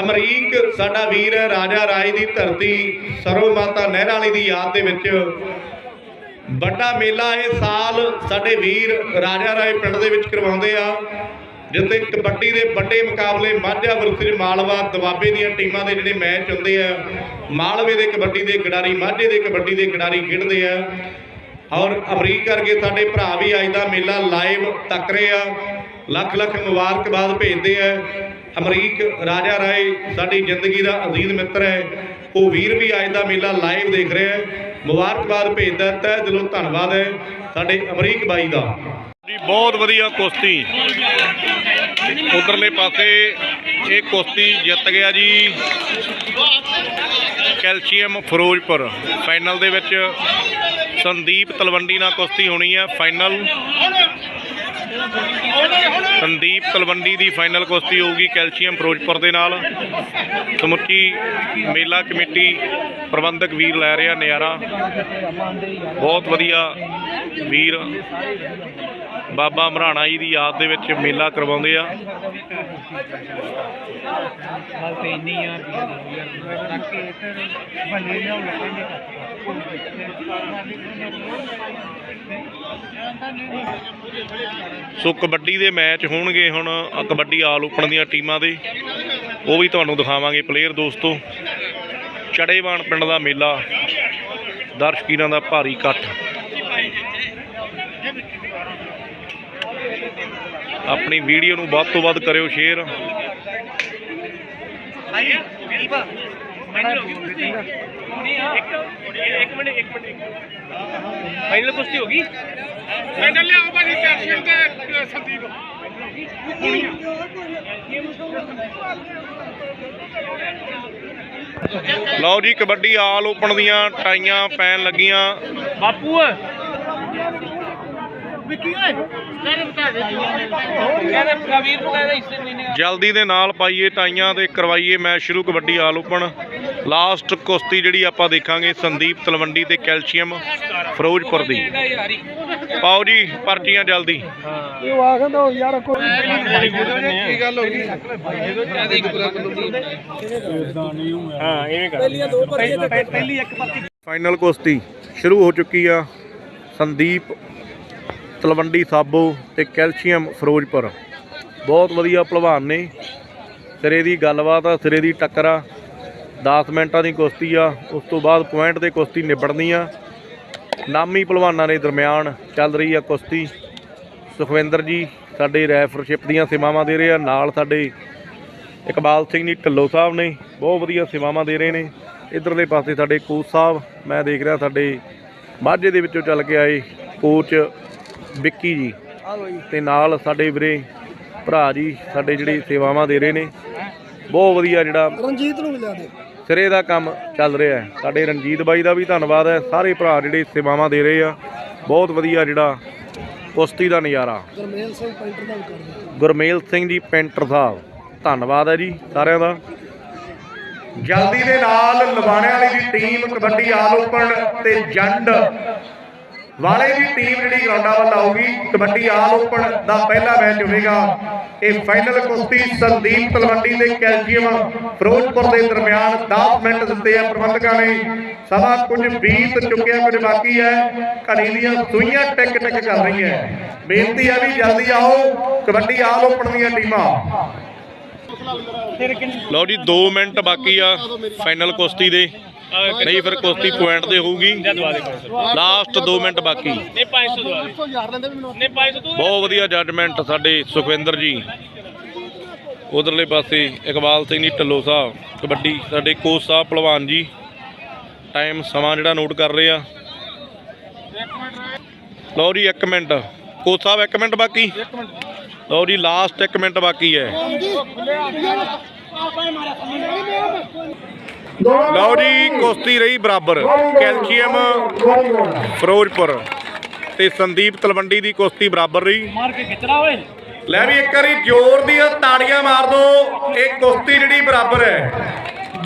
[SPEAKER 1] ਅਮਰੀਕ, ਸਾਡਾ ਵੀਰ ਹੈ, ਰਾਜਾ ਰਾਜ ਦੀ ਧਰਤੀ ਸਰੋ ਮਾਤਾ ਨਹਿਰ ਵਾਲੀ ਦੀ ਯਾਦ ਦੇ ਵਿੱਚ। ਵੱਡਾ ਮੇਲਾ ਇਹ ਸਾਲ ਸਾਡੇ ਵੀਰ ਰਾਜਾ ਰਾਏ ਪਿੰਡ ਦੇ ਵਿੱਚ ਕਰਵਾਉਂਦੇ ਆ, ਜਿੱਥੇ ਕਬੱਡੀ ਦੇ ਵੱਡੇ ਮੁਕਾਬਲੇ ਮਾਝਾ ਵਰਸਸ ਮਾਲਵਾ ਦਵਾਬੇ ਦੀਆਂ ਟੀਮਾਂ ਦੇ ਜਿਹੜੇ ਮੈਚ ਹੁੰਦੇ ਆ, ਮਾਲਵੇ ਦੇ ਕਬੱਡੀ ਦੇ ਖਿਡਾਰੀ, ਮਾਝੇ ਦੇ ਕਬੱਡੀ ਦੇ ਖਿਡਾਰੀ ਖੇਡਦੇ ਆ। ਔਰ ਅਮਰੀਕ ਕਰਕੇ ਸਾਡੇ ਭਰਾ ਵੀ ਅੱਜ ਦਾ ਮੇਲਾ ਲਾਈਵ ਤੱਕ ਰਹੇ ਆ। ਲੱਖ ਲੱਖ ਮੁਬਾਰਕਬਾਦ ਭੇਜਦੇ ਆ। ਅਮਰੀਕ ਰਾਜਾ ਰਾਏ ਸਾਡੀ ਜ਼ਿੰਦਗੀ ਦਾ ਅਜ਼ੀਜ਼ ਮਿੱਤਰ ਹੈ। ਉਹ ਵੀਰ ਵੀ ਅੱਜ ਦਾ ਮੇਲਾ ਲਾਈਵ ਦੇਖ ਰਿਹਾ ਹੈ। ਮੁਬਾਰਕਬਾਦ ਭੇਜਦਾ, ਤਹਿ ਦਿਲੋਂ ਧੰਨਵਾਦ ਹੈ ਸਾਡੇ ਅਮਰੀਕ ਬਾਈ ਦਾ। ਜੀ, ਬਹੁਤ ਵਧੀਆ ਕੁਸ਼ਤੀ। ਉਧਰਲੇ ਪਾਸੇ ਇਹ ਕੁਸ਼ਤੀ ਜਿੱਤ ਗਿਆ ਜੀ। ਕੈਲਸ਼ੀਅਮ ਫਿਰੋਜ਼ਪੁਰ। ਫਾਈਨਲ ਦੇ ਵਿੱਚ ਸੰਦੀਪ ਤਲਵੰਡੀ ਨਾਲ ਕੁਸ਼ਤੀ ਹੋਣੀ ਹੈ ਫਾਈਨਲ ਸੰਦੀਪ ਤਲਵੰਡੀ ਦੀ ਫਾਈਨਲ ਕੁਸ਼ਤੀ ਹੋਊਗੀ ਕੈਲਸ਼ੀਅਮ ਫਿਰੋਜ਼ਪੁਰ ਦੇ ਨਾਲ। ਸਮੁੱਚੀ ਮੇਲਾ ਕਮੇਟੀ ਪ੍ਰਬੰਧਕ ਵੀਰ ਲੈ ਰਿਹਾ, ਨਿਆਰਾ। ਬਹੁਤ ਵਧੀਆ ਵੀਰ। ਬਾਬਾ ਮਰਾਣਾ ਜੀ ਦੀ ਯਾਦ ਦੇ ਵਿੱਚ ਮੇਲਾ ਕਰਵਾਉਂਦੇ ਆ। ਸੋ ਕਬੱਡੀ ਦੇ ਮੈਚ ਹੋਣਗੇ ਹੁਣ ਕਬੱਡੀ ਆਲ ਓਪਨ ਦੀਆਂ ਟੀਮਾਂ ਦੇ। ਉਹ ਵੀ ਤੁਹਾਨੂੰ ਦਿਖਾਵਾਂਗੇ ਪਲੇਅਰ ਦੋਸਤੋ। ਚੜੇਵਾਨ ਪਿੰਡ ਦਾ ਮੇਲਾ। ਦਰਸ਼ਕੀਰਾਂ ਦਾ ਭਾਰੀ ਇਕੱਠ। ਆਪਣੀ ਵੀਡੀਓ ਨੂੰ ਵੱਧ ਤੋਂ ਵੱਧ ਕਰਿਓ ਸ਼ੇਅਰ।
[SPEAKER 4] ਫਾਈਨਲ ਕੁਸ਼ਤੀ। ਹੋ ਗਈ?
[SPEAKER 2] ਫਾਈਨਲ ਲਿਆਓ ਭਾਜੀ ਕੈਪਸ਼ਨ ਤੇ ਸੰਦੀਪ।
[SPEAKER 1] ਲਓ ਜੀ ਕਬੱਡੀ ਆਲ ਓਪਨ ਦੀਆਂ ਟਾਈਆਂ ਪੈਣ ਲੱਗੀਆਂ।
[SPEAKER 4] ਬਾਪੂ
[SPEAKER 1] ਜਲਦੀ ਦੇ ਨਾਲ ਪਾਈਏ ਟਾਈਆਂ ਤੇ ਕਰਵਾਈਏ ਮੈਚ ਸ਼ੁਰੂ ਕਬੱਡੀ ਆਲ ਓਪਨ। ਲਾਸਟ ਕੁਸ਼ਤੀ ਜਿਹੜੀ ਆਪਾਂ ਦੇਖਾਂਗੇ ਸੰਦੀਪ ਤਲਵੰਡੀ ਤੇ ਕੈਲਸ਼ੀਅਮ ਫਿਰੋਜ਼ਪੁਰ ਦੀ। ਪਾਓ ਜੀ ਪਰਚੀਆਂ ਜਲਦੀ।
[SPEAKER 3] ਉਹ ਆ ਕਹਿੰਦਾ ਯਾਰ ਕੋਈ
[SPEAKER 2] ਕੀ ਗੱਲ ਹੋ ਗਈ
[SPEAKER 4] ਹਾਂ ਐਵੇਂ ਕਰ
[SPEAKER 3] ਪਹਿਲੀਆਂ ਦੋ ਪਰਚੀਆਂ ਤੇ ਪਹਿਲੀ ਇੱਕ ਪਰਚੀ।
[SPEAKER 1] ਫਾਈਨਲ ਕੁਸ਼ਤੀ ਸ਼ੁਰੂ ਹੋ ਚੁੱਕੀ ਆ ਸੰਦੀਪ ਤਲਵੰਡੀ ਸਾਬੋ ਤੇ ਕੈਲਸ਼ੀਅਮ ਫਿਰੋਜ਼ਪੁਰ। ਬਹੁਤ ਵਧੀਆ ਭਲਵਾਨ ਨੇ। ਸਿਰੇ ਦੀ ਗੱਲਬਾਤ ਆ, ਸਿਰੇ ਦੀ ਟੱਕਰ ਆ। 10 ਮਿੰਟਾਂ ਦੀ ਕੁਸ਼ਤੀ ਆ, ਉਸ ਤੋਂ ਬਾਅਦ ਪੁਆਇੰਟ ਤੇ ਕੁਸ਼ਤੀ ਨਿਬੜਨੀ ਆ। ਨਾਮੀ ਭਲਵਾਨਾਂ ਦੇ ਦਰਮਿਆਨ ਚੱਲ ਰਹੀ ਆ ਕੁਸ਼ਤੀ। ਸੁਖਵਿੰਦਰ ਜੀ, ਸਾਡੇ ਰੈਫਰਸ਼ਿਪ ਦੀਆਂ ਸੇਵਾਵਾਂ ਦੇ ਰਹੇ ਆ। ਨਾਲ ਸਾਡੇ ਇਕਬਾਲ ਸਿੰਘ ਜੀ ਢੱਲੋ ਸਾਹਿਬ ਨੇ, ਬਹੁਤ ਵਧੀਆ ਸੇਵਾਵਾਂ ਦੇ ਰਹੇ ਨੇ। ਇਧਰਲੇ ਪਾਸੇ ਸਾਡੇ ਕੋਚ ਸਾਹਿਬ, ਮੈਂ ਦੇਖ ਰਿਹਾ ਸਾਡੇ ਮਾਝੇ ਦੇ ਵਿੱਚੋਂ ਚੱਲ ਕੇ ਆਏ ਕੋਚ ਵਿੱਕੀ ਜੀ। ਤੇ ਨਾਲ ਸਾਡੇ ਵੀਰੇ ਭਰਾ ਜੀ ਸਾਡੇ ਜਿਹੜੀ ਸੇਵਾਵਾਂ ਦੇ ਰਹੇ ਨੇ। ਬਹੁਤ ਵਧੀਆ ਜਿਹੜਾ
[SPEAKER 3] ਰਣਜੀਤ ਨੂੰ ਮਿਲਿਆ ਦੇ।
[SPEAKER 1] ਸਿਰੇ ਦਾ ਕੰਮ ਚੱਲ ਰਿਹਾ ਹੈ। ਸਾਡੇ ਰਣਜੀਤ ਬਾਈ ਦਾ ਵੀ ਧੰਨਵਾਦ ਹੈ। ਸਾਰੇ ਭਰਾ ਜਿਹੜੇ ਸੇਵਾਵਾਂ ਦੇ ਰਹੇ ਆ ਬਹੁਤ ਵਧੀਆ ਜਿਹੜਾ ਕੁਸ਼ਤੀ ਦਾ ਨਜ਼ਾਰਾ।
[SPEAKER 3] ਗਰਮੇਲ ਸਿੰਘ ਪੈਂਟਰ ਦਾ
[SPEAKER 1] ਗੁਰਮੇਲ ਸਿੰਘ ਜੀ ਪੈਂਟਰ ਸਾਹਿਬ ਧੰਨਵਾਦ ਹੈ ਜੀ ਸਾਰਿਆਂ ਦਾ। ਜਲਦੀ ਦੇ ਨਾਲ ਲਵਾਣੇ ਵਾਲੀ ਦੀ ਟੀਮ ਕਬੱਡੀ ਆਲ ਓਪਨ ਤੇ ਜੰਡ
[SPEAKER 5] ਵਾਲੇ ਦੀ ਟੀਮ ਜਿਹੜੀ ਗਰਾਊਂਡਾਂ ਵੱਲ ਆਊਗੀ, ਕਬੱਡੀ ਆਲ ਓਪਨ ਦਾ ਪਹਿਲਾ ਮੈਚ ਹੋਵੇਗਾ। ਇਹ ਫਾਈਨਲ ਕੁਸ਼ਤੀ ਸੰਦੀਪ ਤਲਵੰਡੀ ਤੇ ਕੈਲਸ਼ੀਅਮ ਫਿਰੋਜ਼ਪੁਰ ਦੇ ਦਰਮਿਆਨ 10 ਮਿੰਟ ਦਿੱਤੇ ਆ ਪ੍ਰਬੰਧਕਾਂ ਨੇ। ਸਮਾਂ ਕੁਝ ਬੀਤ ਚੁੱਕਿਆ, ਕੁਝ ਬਾਕੀ ਹੈ। ਘੜੀ ਦੀਆਂ ਸੂਈਆਂ ਟਿਕ ਟਿਕ ਕਰ ਰਹੀਆਂ। ਬੇਨਤੀ ਆ ਵੀ ਜਲਦੀ ਆਓ, ਕਬੱਡੀ ਆਲ ਓਪਨ ਦੀਆਂ ਟੀਮਾਂ।
[SPEAKER 1] ਲਓ ਜੀ 2 ਮਿੰਟ ਬਾਕੀ ਆ ਫਾਈਨਲ ਕੁਸ਼ਤੀ ਦੇ। ਨਹੀਂ ਫਿਰ ਕੁਸ਼ਤੀ ਪੁਆਇੰਟ ਤੇ ਹੋਊਗੀ। ਲਾਸਟ 2 ਮਿੰਟ ਬਾਕੀ।
[SPEAKER 4] ਨੇ 500 ਦਵਾ ਦੇ। ਨੇ 500 ਤੂੰ
[SPEAKER 1] ਬਹੁਤ ਵਧੀਆ ਜੱਜਮੈਂਟ ਸਾਡੇ ਸੁਖਵਿੰਦਰ ਜੀ। ਉਧਰਲੇ ਪਾਸੇ ਇਕਬਾਲ ਸਿੰਘ ਜੀ ਢੱਲੋ ਸਾਹਿਬ ਕਬੱਡੀ ਸਾਡੇ ਕੋਚ ਸਾਹਿਬ ਪਹਿਲਵਾਨ ਜੀ। ਟਾਈਮ ਸਮਾਂ ਜਿਹੜਾ ਨੋਟ ਕਰ ਰਹੇ ਆ। ਲਓ ਜੀ 1 ਮਿੰਟ। ਕੋਚ ਸਾਹਿਬ 1 ਮਿੰਟ ਬਾਕੀ। ਲਓ ਜੀ ਲਾਸਟ 1 ਮਿੰਟ ਬਾਕੀ ਹੈ। ਲਓ ਜੀ ਕੁਸ਼ਤੀ ਰਹੀ ਬਰਾਬਰ। ਕੈਲਸ਼ੀਅਮ ਫਿਰੋਜ਼ਪੁਰ ਤੇ ਸੰਦੀਪ ਤਲਵੰਡੀ ਦੀ ਕੁਸ਼ਤੀ ਬਰਾਬਰ ਰਹੀ।
[SPEAKER 4] ਮਾਰ ਕੇ ਖਿੱਚਣਾ ਓਏ।
[SPEAKER 1] ਲੈ ਵੀ ਇੱਕ ਵਾਰੀ ਜ਼ੋਰ ਦੀਆਂ ਤਾੜੀਆਂ ਮਾਰ ਦਿਓ ਇਹ ਕੁਸ਼ਤੀ ਜਿਹੜੀ ਬਰਾਬਰ ਹੈ।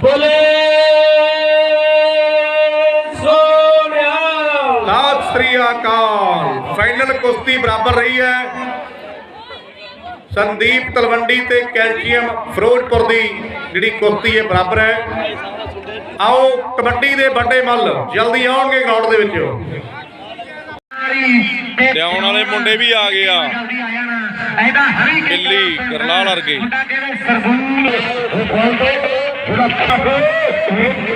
[SPEAKER 4] ਬੋਲੇ ਸੋਨਿਆ
[SPEAKER 1] ਸਤਿ ਸ੍ਰੀ ਅਕਾਲ। ਫਾਈਨਲ ਕੁਸ਼ਤੀ ਬਰਾਬਰ ਰਹੀ ਹੈ। ਸੰਦੀਪ ਤਲਵੰਡੀ ਤੇ ਕੈਲਸ਼ੀਅਮ ਫਿਰੋਜ਼ਪੁਰ ਦੀ ਜਿਹੜੀ ਕੁਸ਼ਤੀ ਹੈ ਬਰਾਬਰ ਹੈ। ਆਓ ਕਬੱਡੀ ਦੇ ਵੱਡੇ ਮੱਲ ਜਲਦੀ ਆਉਣਗੇ ਗਰਾਊਂਡ ਦੇ ਵਿੱਚ। ਤੇ ਆਉਣ ਵਾਲੇ ਮੁੰਡੇ ਵੀ ਆ ਗਏ ਆ। ਦਿੱਲੀ ਕਰਨਾਲ ਵਰਗੇ।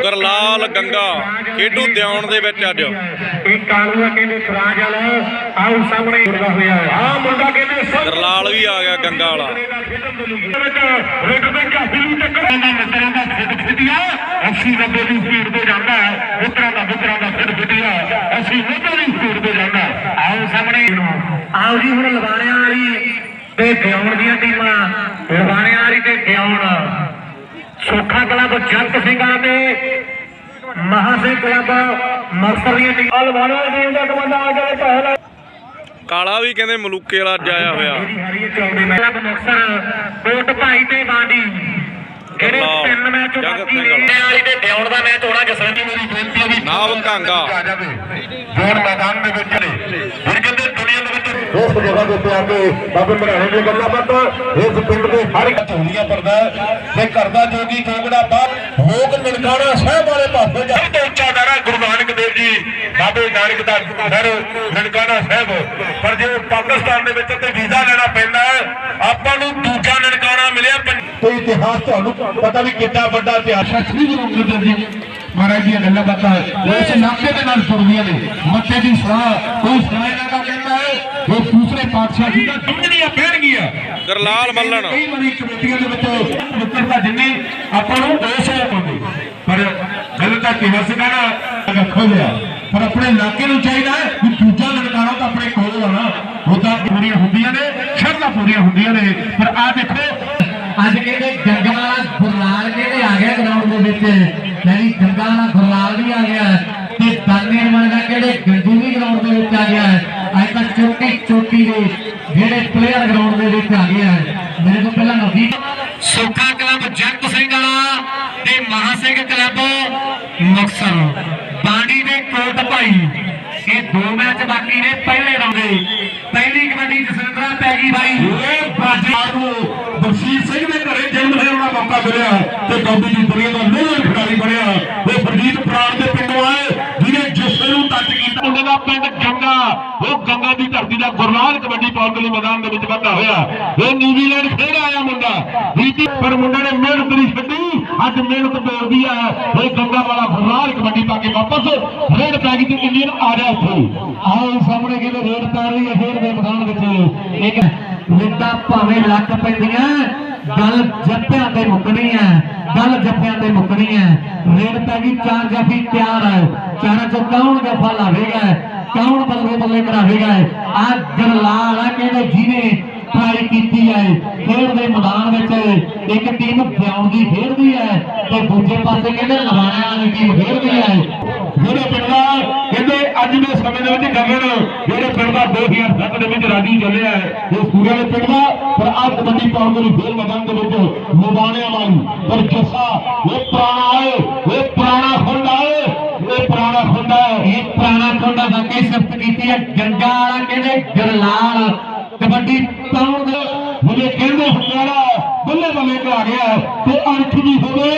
[SPEAKER 1] ਕਰਲਾਲ ਗੰਗਾ ਖੇਡੂ ਦਿਆਉਣ ਦੇ ਵਿੱਚ ਅੱਜ।
[SPEAKER 5] ਇਹ ਕਾਨੂੰਨ ਕਹਿੰਦੇ ਫਰਾਜ ਵਾਲਾ ਆਓ ਸਾਹਮਣੇ ਮੁੰਡਾ ਹੋਇਆ ਆ ਮੁੰਡਾ ਕਹਿੰਦੇ ਸਭ
[SPEAKER 1] ਕਰਲਾਲ ਵੀ ਆ ਗਿਆ ਗੰਗਾ ਵਾਲਾ।
[SPEAKER 5] ਅਸੀਂ ਰੱਬੇ ਦੀ ਸਪੀਡ ਤੇ ਜਾਂਦਾ ਮਿੱਤਰਾਂ ਦਾ ਮਿੱਤਰਾਂ ਦਾ ਫਿੱਟ ਫਿੱਟਿਆ ਅਸੀਂ ਰੱਬੇ ਦੀ ਸਪੀਡ ਤੇ ਜਾਂਦਾ ਆਓ ਸਾਹਮਣੇ ਆਓ ਜੀ ਹੁਣ ਲਵਾਣਿਆਂ ਵਾਲੀ ਤੇ ਗਿਆਉਣ ਦੀਆਂ ਟੀਮਾਂ। ਲਵਾਣਿਆਂ ਵਾਲੀ ਤੇ ਗਿਆਉਣ ਸੋਖਾ ਕਲੱਬ ਜੰਤ ਸਿੰਘਾਂ ਤੇ ਮਹਾ ਸਿੰਘ ਕਲੱਬ ਮਕਸਰ ਦੀਆਂ ਟੀਮਾਂ। ਦੀ ਟੀਮ ਦਾ ਕਮਾਂਡਾ ਆ ਗਿਆ ਪਹਿਲਾ
[SPEAKER 1] ਕਾਲਾ ਵੀ ਕਹਿੰਦੇ ਮਲੂਕੇ ਵਾਲਾ ਅੱਜ ਆਇਆ ਹੋਇਆ।
[SPEAKER 5] ਕਲੱਬ ਮੁਕਸਰ ਕੋਟ ਭਾਈ ਤੇ ਬਾਂਡੀ। ਜਿਹੜੇ
[SPEAKER 1] ਵਾਹ,
[SPEAKER 5] ਤਿੰਨ ਮੈਚ
[SPEAKER 1] ਜਗਤ
[SPEAKER 5] ਬਾਕੀ
[SPEAKER 1] ਸਿੰਘ।
[SPEAKER 5] ਨੇ। ਵਾਲੀ ਤੇ ਡਿਆਉਣ ਦਾ ਮੈਚ ਹੋਣਾ ਜਸਵੰਤੀ ਮੇਰੀ ਬੇਨਤੀ ਹੈ ਵੀ
[SPEAKER 1] ਨਾਵ ਕਾਂਗਾ
[SPEAKER 5] ਆ ਜਾਵੇ ਜੋਰ ਮੈਦਾਨ ਦੇ ਵਿੱਚ ਨੇ। ਉਸ ਜਗ੍ਹਾ ਦੇ ਉੱਤੇ ਆ ਕੇ ਬਾਬੇ ਮਰਾਣੇ ਦੀ ਗੱਲਾਂ ਬਾਤਾਂ। ਇਸ ਪਿੰਡ ਦੇ ਹਰ ਇੱਕ ਝੋਲੀਆਂ ਪਰਦਾ ਤੇ ਕਰਦਾ ਜੋਗੀ ਕੋਗੜਾ ਬਾਹਰ ਲੋਕ ਨਨਕਾਣਾ ਸਾਹਿਬ ਵਾਲੇ ਪਾਸੇ ਜਾ ਤੋਂ ਉੱਚਾ ਦਾਰਾ ਗੁਰੂ ਨਾਨਕ ਦੇਵ ਜੀ ਬਾਬੇ ਨਾਨਕ ਦਾ ਦਰ ਨਨਕਾਣਾ ਸਾਹਿਬ। ਪਰ ਜੇ ਪਾਕਿਸਤਾਨ ਦੇ ਵਿੱਚ ਤੇ ਵੀਜ਼ਾ ਲੈਣਾ ਪੈਂਦਾ ਆਪਾਂ ਨੂੰ ਦੂਜਾ ਨਨਕਾਣਾ ਮਿਲਿਆ ਤੇ ਇਤਿਹਾਸ ਤੁਹਾਨੂੰ ਪਤਾ ਵੀ ਕਿੰਨਾ ਵੱਡਾ ਇਤਿਹਾਸ ਹੈ। ਸ੍ਰੀ ਗੁਰੂ ਅੰਗਦ ਦੇਵ ਜੀ ਮਹਾਰਾਜ ਦੀਆਂ ਗੱਲਾਂ ਬਾਤਾਂ ਉਸ ਨਾਕੇ ਦੇ ਨਾਲ ਜੁੜਦੀਆਂ ਨੇ। ਮੱਤੇ ਦੀ ਸਲਾਹ ਕੋਈ ਹੈ ਉਹ ਦੂਸਰੇ ਪਾਤਸ਼ਾਹ ਜੀ ਦਾ ਸਮਝਣੀਆਂ ਪੈਣਗੀਆਂ।
[SPEAKER 1] ਗਰਲਾਲ ਮੱਲਣ।
[SPEAKER 5] ਕਈ ਵਾਰੀ ਕਮੇਟੀਆਂ ਦੇ ਵਿੱਚ ਮਿੱਤਰਤਾ ਜਿੰਨੀ ਆਪਾਂ ਨੂੰ ਦੋਸ਼ ਹੈ ਪਾਉਂਦੇ ਪਰ ਗੱਲ ਤਾਂ ਕਿਹਾ ਸੀਗਾ ਨਾ ਰੱਖੋ ਲਿਆ। ਪਰ ਆਪਣੇ ਇਲਾਕੇ ਨੂੰ ਚਾਹੀਦਾ ਹੈ ਕਿ ਦੂਜਾ ਲੜਕਾਣਾ ਤਾਂ ਆਪਣੇ ਕੋਲ ਆਣਾ ਉਹ ਤਾਂ ਪੂਰੀਆਂ ਹੁੰਦੀਆਂ ਨੇ ਸ਼ਰਤਾਂ ਪੂਰੀਆਂ ਹੁੰਦੀਆਂ ਨੇ। ਪਰ ਆ ਦੇਖੋ
[SPEAKER 6] ਅੱਜ ਕਹਿੰਦੇ ਗੰਗਾ ਵਾਲਾ ਗੁਰਲਾਲ ਕਹਿੰਦੇ ਆ ਗਿਆ ਗਰਾਊਂਡ ਦੇ ਵਿੱਚ? ਯਾਨੀ ਗੰਗਾ ਵਾਲਾ ਗੁਰਲਾਲ ਵੀ ਆ ਗਿਆ ਤੇ ਦਾਨੇ ਮਨ ਦਾ ਕਹਿੰਦੇ ਗੰਜੂ ਵੀ ਗਰਾਊਂਡ ਦੇ ਵਿੱਚ ਆ ਗਿਆ ਅੱਜ ਤੱਕ ਚੋਟੀ ਚੋਟੀ ਦੇ ਜਿਹੜੇ ਪਲੇਅਰ ਗਰਾਊਂਡ ਦੇ ਵਿੱਚ ਆ ਗਏ ਆ। ਮੇਰੇ ਤੋਂ ਪਹਿਲਾਂ ਨਵੀਂ
[SPEAKER 5] ਸੁੱਖਾ ਕਲੱਬ ਜੰਤ ਸਿੰਘ ਵਾਲਾ ਤੇ ਮਹਾ ਸਿੰਘ ਕਲੱਬ ਮੁਕਸਰ ਬਾਂਡੀ ਦੇ ਕੋਟ ਭਾਈ। ਇਹ ਦੋ ਮੈਚ ਬਾਕੀ ਨੇ ਪਹਿਲੇ ਰਾਉਂਡ ਦੇ। ਪਹਿਲੀ ਕਬੱਡੀ ਜਸਵਿੰਦਰਾ ਪੈ ਗਈ ਬਾਈ। ਇਹ ਨੂੰ ਸਿੰਘ ਦੇ ਘਰੇ ਜਨਮ ਲੈਣ ਦਾ ਮੌਕਾ ਮਿਲਿਆ ਤੇ ਕਬੱਡੀ ਦੀ ਦੁਨੀਆ ਦਾ ਲੋਹਰ ਖਿਡਾਰੀ ਬਣਿਆ। ਇਹ ਫਰਜੀਤ ਪ੍ਰਾਣ ਦੇ ਪਿੰਡੋਂ ਆਏ ਜਿਹਨੇ ਜਿਸੇ ਨੂੰ ਟੱਚ ਕੀਤਾ ਮੁੰਡੇ ਦਾ ਪਿੰਡ ਗੰਗਾ ਉਹ ਗੰਗਾ ਦੀ ਧਰਤੀ ਦਾ ਗੁਰਨਾਲ ਕਬੱਡੀ ਪਾਉਣ ਮੈਦਾਨ ਦੇ ਵਿੱਚ ਵੱਧਾ ਹੋਇਆ। ਇਹ ਨਿਊਜ਼ੀਲੈਂਡ ਖੇਡ ਆਇਆ ਮੁੰਡਾ। ਰੀਤੀ ਪਰ ਮੁੰਡੇ ਨੇ ਮਿਹਨਤ ਨਹੀਂ ਛੱਡੀ। ਅੱਜ ਮਿਹਨਤ ਤੋੜਦੀ ਆ। ਇਹ ਗੰਗਾ ਵਾਲਾ ਗੁਰਨਾਲ ਕਬੱਡੀ ਪਾ ਕੇ ਵਾਪਸ ਰੇਡ ਪੈ ਗਈ ਤੇ ਇੰਡੀਅਨ ਆ ਰਿਹਾ ਉੱਥੇ।
[SPEAKER 6] ਆਓ ਸਾਹਮਣੇ ਕਹਿੰਦੇ ਰੇਡ ਪੈ ਰਹੀ ਹੈ ਖੇਡ ਦੇ ਮੈਦਾਨ ਵਿੱਚ। ਇੱਕ ਲਿੱਟਾਂ ਭਾਵੇਂ ਲੱਕ ਪੈਂਦੀਆਂ। ਗੱਲ ਜੱਪਿਆਂ ਤੇ ਮੁੱਕਣੀ ਹੈ। ਗੱਲ ਜੱਫਿਆਂ ਤੇ ਮੁੱਕਣੀ ਹੈ। ਰੇਡ ਪੈ ਗਈ, ਚਾਰ ਜੱਫੀ ਤਿਆਰ ਹੈ ਚਾਰਾਂ ਚੋਂ ਕੌਣ ਜੱਫਾ ਲਾਵੇਗਾ? ਕੌਣ ਬੱਲੇ ਬੱਲੇ ਕਰਾਵੇਗਾ ਆ ਗਰਲਾਲ ਆ ਕਹਿੰਦੇ ਜਿਹਨੇ ਟਰਾਈ ਕੀਤੀ ਹੈ? ਖੇਡ ਦੇ ਮੈਦਾਨ ਵਿੱਚ ਇੱਕ ਟੀਮ ਬਿਆਉਣ ਦੀ ਖੇਡਦੀ ਹੈ ਤੇ ਦੂਜੇ ਪਾਸੇ ਕਹਿੰਦੇ ਲਵਾਣਿਆਂ ਵਾਲੀ ਟੀਮ ਖੇਡਦੀ ਹੈ?
[SPEAKER 5] ਜਿਹੜੇ ਪਿੰਡ ਕਹਿੰਦੇ ਅੱਜ ਦੇ ਸਮੇਂ ਦੇ ਵਿੱਚ ਗਗਨ, ਜਿਹੜੇ ਪਿੰਡ 2007 ਦੇ ਵਿੱਚ ਰਾਜੀ ਚੱਲਿਆ ਹੈ ਇਹ ਸੂਰਿਆ ਦੇ ਪਿੰਡ ਦਾ, ਪਰ ਅੱਜ ਕਬੱਡੀ ਪਾਉਣ ਦੇ ਫੇਰ ਮੈਦਾਨ ਦੇ ਵਿੱਚ ਮੁਬਾਣਿਆਂ ਵਾਲੀ, ਪਰ ਜੱਸਾ ਇਹ ਪੁਰਾਣਾ ਹੈ ਇਹ ਪੁਰਾਣਾ ਖੁੰਡਾ ਹੈ
[SPEAKER 6] ਇਹ ਪੁਰਾਣਾ ਖੁੰਡਾ ਇਹ ਪੁਰਾਣਾ ਖੁੰਡਾ ਵਾਕਈ ਸਿਫਤ ਕੀਤੀ ਹੈ। ਗੰਗਾ ਵਾਲਾ ਕਹਿੰਦੇ ਗਰਲਾਲ ਕਬੱਡੀ ਪਾਉਣ ਦੇ ਹੁਣੇ ਕਹਿੰਦੇ ਹੁੰਦਾਰਾ ਬੱਲੇ ਬੱਲੇ ਤੇ ਆ ਗਿਆ। ਤੇ ਅਣਖ ਵੀ ਹੋਵੇ।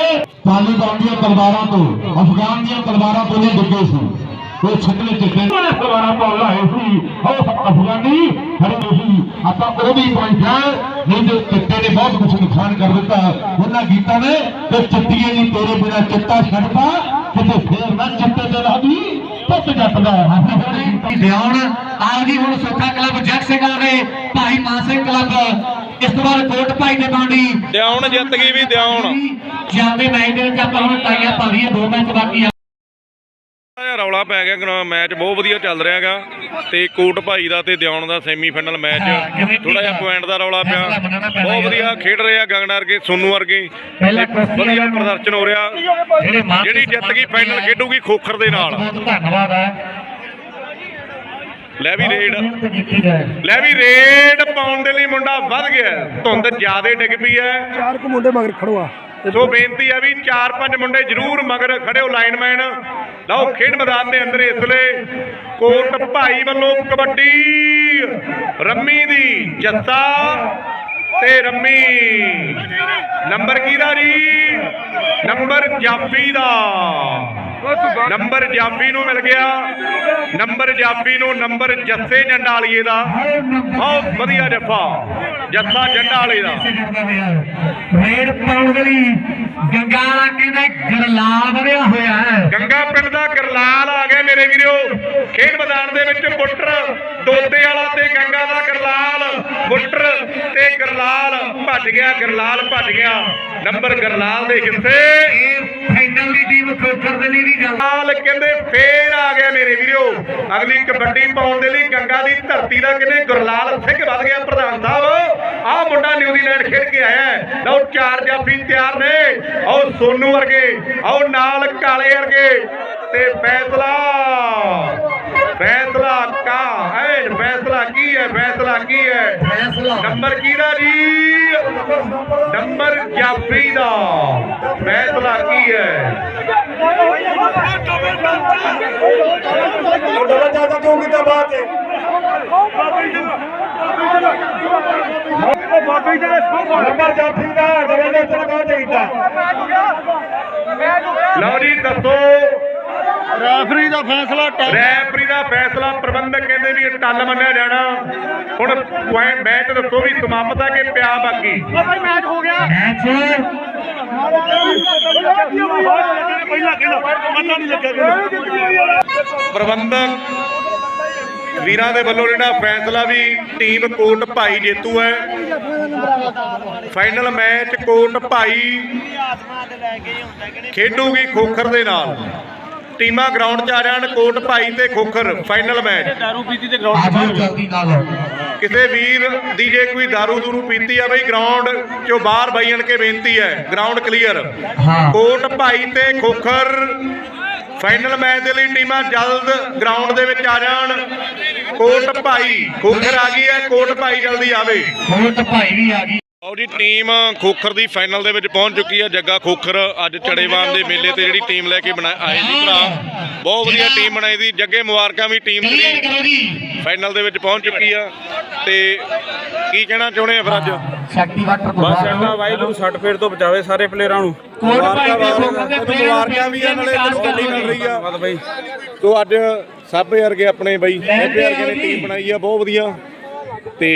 [SPEAKER 6] ਤਾਲਿਬਾਨ ਦੀਆਂ ਤਲਵਾਰਾਂ ਤੋਂ ਅਫਗਾਨ ਦੀਆਂ ਤਲਵਾਰਾਂ ਤੋਂ ਨਹੀਂ ਡਿੱਗੇ ਸੀ। ਉਹ ਛੱਡਲੇ ਚੱਕੇ ਉਹਨੇ ਤਲਵਾਰਾਂ ਪਾਉਣ ਲਾਏ ਸੀ। ਉਹ ਅਫਗਾਨੀ ਖੜੇ ਸੀ। ਆਪਾਂ ਉਹ ਵੀ ਪੁਆਇੰਟ ਹੈ ਨਹੀਂ ਤੇ ਚਿੱਟੇ ਨੇ ਬਹੁਤ ਕੁਝ ਨੁਕਸਾਨ ਕਰ ਦਿੱਤਾ। ਉਹਨਾਂ ਗੀਤਾਂ ਨੇ ਤੇ ਚਿੱਟੀਏ ਦੀ ਤੇਰੇ ਬਿਨਾ ਚਿੱਟਾ ਛੱਡਦਾ ਕਿਤੇ ਫੇਰ ਨਾ ਚਿੱਟੇ ਤੇ ਲਾਦੀ ਪੁੱਤ ਜੱਟਦਾ ਦਿਆਉਣ ਆਓ ਜੀ ਹੁਣ ਸੁੱਖਾ ਕਲੱਬ ਜੱਗ ਸਿੰਘਾਂ ਦੇ ਭਾਈ ਮਾਨ ਸਿੰਘ ਕਲੱਬ। ਇਸ ਤੋਂ ਬਾਅਦ ਕੋਟ ਭਾਈ ਦੇ ਬਾਂਡੀ।
[SPEAKER 7] ਦਿਆਉਣ ਜਿੱਤ ਗਈ ਵੀ ਦਿਆਉਣ
[SPEAKER 6] ਜਾਂਦੇ ਮੈਚ ਦੇ ਵਿੱਚ ਆਪਾਂ ਹੁਣ ਟਾਈਆਂ ਪਾ ਲਈਏ ਦੋ ਮੈਚ ਬਾਕੀ ਆ।
[SPEAKER 7] ਜਿਹਾ ਰੌਲਾ ਪੈ ਗਿਆ ਮੈਚ ਬਹੁਤ ਵਧੀਆ ਚੱਲ ਰਿਹਾਗਾ ਤੇ ਕੋਟ ਭਾਈ ਦਾ ਤੇ ਦਿਆਉਣ ਦਾ ਸੈਮੀਫਾਈਨਲ ਮੈਚ। ਥੋੜਾ ਜਿਹਾ ਪੁਆਇੰਟ ਦਾ ਰੌਲਾ ਪਿਆ। ਬਹੁਤ ਵਧੀਆ ਖੇਡ ਰਹੇ ਆ ਗੰਗਨਾ ਵਰਗੇ। ਸੋਨੂ ਵਰਗੇ ਵਧੀਆ ਪ੍ਰਦਰਸ਼ਨ ਹੋ ਰਿਹਾ।
[SPEAKER 6] ਜਿਹੜੇ
[SPEAKER 7] ਜਿੱਤ ਗਈ ਫਾਈਨਲ ਖੇਡੂਗੀ ਖੋਖਰ ਦੇ ਨਾਲ।
[SPEAKER 6] ਬਹੁਤ ਧੰਨਵਾਦ ਹੈ।
[SPEAKER 7] ਲੈ ਵੀ ਰੇਡ। ਲੈ ਵੀ ਰੇਡ ਪਾਉਣ ਦੇ ਲਈ ਮੁੰਡਾ ਵੱਧ ਗਿਆ। ਧੁੰਦ ਜ਼ਿਆਦੇ ਡਿੱਗ ਪਈ ਹੈ।
[SPEAKER 3] ਚਾਰ ਕੁ ਮੁੰਡੇ ਮਗਰ ਖੜਵਾ
[SPEAKER 7] ਸੋ ਬੇਨਤੀ ਹੈ ਵੀ ਚਾਰ ਪੰਜ ਮੁੰਡੇ ਜ਼ਰੂਰ ਮਗਰ ਖੜੇ ਹੋ ਲਾਈਨਮੈਨ। ਲਓ, ਖੇਡ ਮੈਦਾਨ ਦੇ ਅੰਦਰ ਇਸ ਵੇਲੇ ਕੋਟ ਭਾਈ ਵੱਲੋਂ ਕਬੱਡੀ। ਰੰਮੀ ਦੀ ਜੱਸਾ ਤੇ ਰੰਮੀ। ਨੰਬਰ ਕਿਹਦਾ ਜੀ? ਨੰਬਰ ਜਾਫੀ ਦਾ। ਨੰਬਰ ਜਾਫੀ ਨੂੰ ਮਿਲ ਗਿਆ। ਨੰਬਰ ਜਾਫੀ ਨੂੰ ਨੰਬਰ ਜੱਸੇ ਜੰਡਾਲੀਏ ਦਾ। ਬਹੁਤ ਵਧੀਆ ਜੱਫਾ। ਜੱਸਾ ਜੰਡਾਲੇ ਦਾ।
[SPEAKER 6] ਰੇਡ ਪਾਉਣ ਦੇ ਗੰਗਾ ਕਹਿੰਦੇ ਗਰਲਾਲ ਵਧਿਆ ਹੋਇਆ ਹੈ।
[SPEAKER 7] ਗੰਗਾ ਪਿੰਡ ਦਾ ਗਰਲਾਲ ਆ ਗਿਆ ਮੇਰੇ ਵੀਰੋ। ਖੇਡ ਮੈਦਾਨ ਦੇ ਵਿੱਚ ਬੁੱਟਰ ਦੋਦੇ ਵਾਲਾ ਤੇ ਗੰਗਾ ਦਾ ਗਰਲਾਲ। ਬੁੱਟਰ ਤੇ ਗਰਲਾਲ ਭੱਜ ਗਿਆ ਗਰਲਾਲ ਭੱਜ ਗਿਆ। ਨੰਬਰ ਗਰਲਾਲ ਦੇ
[SPEAKER 6] ਇਹ ਫਾਈਨਲ ਦੀ ਟੀਮ ਖੋਖਰ ਦੇ ਲਈ ਵੀ ਗੱਲ
[SPEAKER 7] ਨਾਲ ਕਹਿੰਦੇ ਫੇਰ ਆ ਗਿਆ ਮੇਰੇ ਵੀਰੋ। ਅਗਲੀ ਕਬੱਡੀ ਪਾਉਣ ਦੇ ਲਈ ਗੰਗਾ ਦੀ ਧਰਤੀ ਦਾ ਕਹਿੰਦੇ ਗੁਰਲਾਲ ਸਿੰਘ ਵੱਧ ਗਿਆ ਪ੍ਰਧਾਨ ਸਾਹਿਬ। ਆਹ ਮੁੰਡਾ ਨਿਊਜ਼ੀਲੈਂਡ ਖੇਡ ਕੇ ਆਇਆ। ਲਓ ਚਾਰ ਜਾਫੀ ਤਿਆਰ ਨੇ। ਆਓ ਸੋਨੂ ਵਰਗੇ ਆਓ ਨਾਲ ਕਾਲੇ ਵਰਗੇ ਤੇ ਫੈਸਲਾ ਫੈਸਲਾ ਕਾ ਹੈ ਫੈਸਲਾ ਕੀ ਹੈ ਫੈਸਲਾ ਕੀ ਹੈ
[SPEAKER 6] ਫੈਸਲਾ
[SPEAKER 7] ਨੰਬਰ ਕਿਹਦਾ ਜੀ ਨੰਬਰ ਜਾਫੀ ਦਾ ਫੈਸਲਾ ਕੀ ਹੈ
[SPEAKER 3] ਰੈਫਰੀ ਦਾ ਫੈਸਲਾ
[SPEAKER 7] ਰੈਫਰੀ ਦਾ ਫੈਸਲਾ ਪ੍ਰਬੰਧਕ ਕਹਿੰਦੇ ਵੀ ਇਹ ਟੱਲ ਮੰਨਿਆ ਜਾਣਾ। ਹੁਣ ਪੁਆਇੰਟ ਮੈਚ ਦੱਸੋ ਵੀ ਸਮਾਪਤ ਹੈ ਕਿ ਪਿਆ ਬਾਕੀ?
[SPEAKER 3] ਭਾਈ ਮੈਚ ਹੋ ਗਿਆ।
[SPEAKER 6] ਮੈਚ?
[SPEAKER 3] ਪਹਿਲਾਂ ਕਿਹਦਾ ਪਤਾ ਨਹੀਂ ਲੱਗਿਆ
[SPEAKER 7] ਪ੍ਰਬੰਧਕ ਵੀਰਾਂ ਦੇ ਵੱਲੋਂ ਜਿਹੜਾ ਫੈਸਲਾ ਵੀ ਟੀਮ ਕੋਟ ਭਾਈ ਜੇਤੂ ਹੈ। ਫਾਈਨਲ ਮੈਚ ਕੋਟ ਭਾਈ ਖੇਡੂਗੀ ਖੋਖਰ ਦੇ ਨਾਲ। ਟੀਮਾਂ ਗਰਾਊਂਡ 'ਚ ਆ ਜਾਣ ਕੋਟ ਭਾਈ ਤੇ ਖੋਖਰ ਫਾਈਨਲ ਮੈਚ
[SPEAKER 6] ਆਜੋ ਜਲਦੀ ਨਾਲ।
[SPEAKER 7] ਕਿਸੇ ਵੀਰ ਦੀ ਜੇ ਕੋਈ दारू ਦੂਰੂ ਪੀਤੀ ਆ ਬਈ ਗਰਾਊਂਡ ਚੋਂ ਬਾਹਰ ਬਈਣ ਕੇ ਬੇਨਤੀ ਹੈ ਗਰਾਊਂਡ ਕਲੀਅਰ
[SPEAKER 6] ਹਾਂ।
[SPEAKER 7] ਕੋਟ ਭਾਈ ਤੇ ਖੋਖਰ ਫਾਈਨਲ ਮੈਚ ਦੇ ਲਈ ਟੀਮਾਂ ਜਲਦ ਗਰਾਊਂਡ ਦੇ ਵਿੱਚ ਆ ਜਾਣ। ਕੋਟ ਭਾਈ ਖੋਖਰ ਆ ਗਈ ਹੈ ਕੋਟ ਭਾਈ ਜਲਦੀ ਆਵੇ।
[SPEAKER 6] ਕੋਟ ਭਾਈ ਵੀ ਆ ਗਈ।
[SPEAKER 7] ਆਓ ਜੀ ਟੀਮ ਖੋਖਰ ਦੀ ਫਾਈਨਲ ਦੇ ਵਿੱਚ ਪਹੁੰਚ ਚੁੱਕੀ ਹੈ ਜੱਗਾ ਖੋਖਰ ਅੱਜ ਚੜੇਵਾਨ ਦੇ ਮੇਲੇ ਤੇ ਜਿਹੜੀ ਟੀਮ ਲੈ ਕੇ ਬਣਾ ਆਏ ਜੀ ਭਰਾ। ਬਹੁਤ ਵਧੀਆ ਟੀਮ ਬਣਾਈ ਦੀ ਜੱਗੇ ਮੁਬਾਰਕਾਂ ਵੀ ਟੀਮ
[SPEAKER 6] ਜੀ।
[SPEAKER 7] ਫਾਈਨਲ ਦੇ ਵਿੱਚ ਪਹੁੰਚ ਚੁੱਕੀ ਆ। ਤੇ ਕੀ ਕਹਿਣਾ ਚਾਹੁੰਦੇ ਆ ਫਿਰ ਅੱਜ?
[SPEAKER 6] ਸ਼ਕਤੀ ਵਾਟਰ
[SPEAKER 8] ਬਸ ਅੱਡਾ ਵਾਹਿਗੁਰੂ ਸੱਟ ਫੇਰ ਤੋਂ ਬਚਾਵੇ ਸਾਰੇ ਪਲੇਅਰਾਂ ਨੂੰ।
[SPEAKER 6] ਕੋਟ ਭਾਈ ਦੇ ਖੋਖਰ ਦੇ
[SPEAKER 7] ਮੁਬਾਰਕਾਂ ਵੀ ਆ ਨਾਲੇ ਗੱਡੀ ਮਿਲ ਰਹੀ ਆ। ਤੋ ਅੱਜ ਸਭ ਵਰਗੇ ਆਪਣੇ ਬਈ ਸਭ ਵਰਗੇ ਨੇ ਟੀਮ ਬਣਾਈ ਆ ਬਹੁਤ ਵਧੀਆ। ਤੇ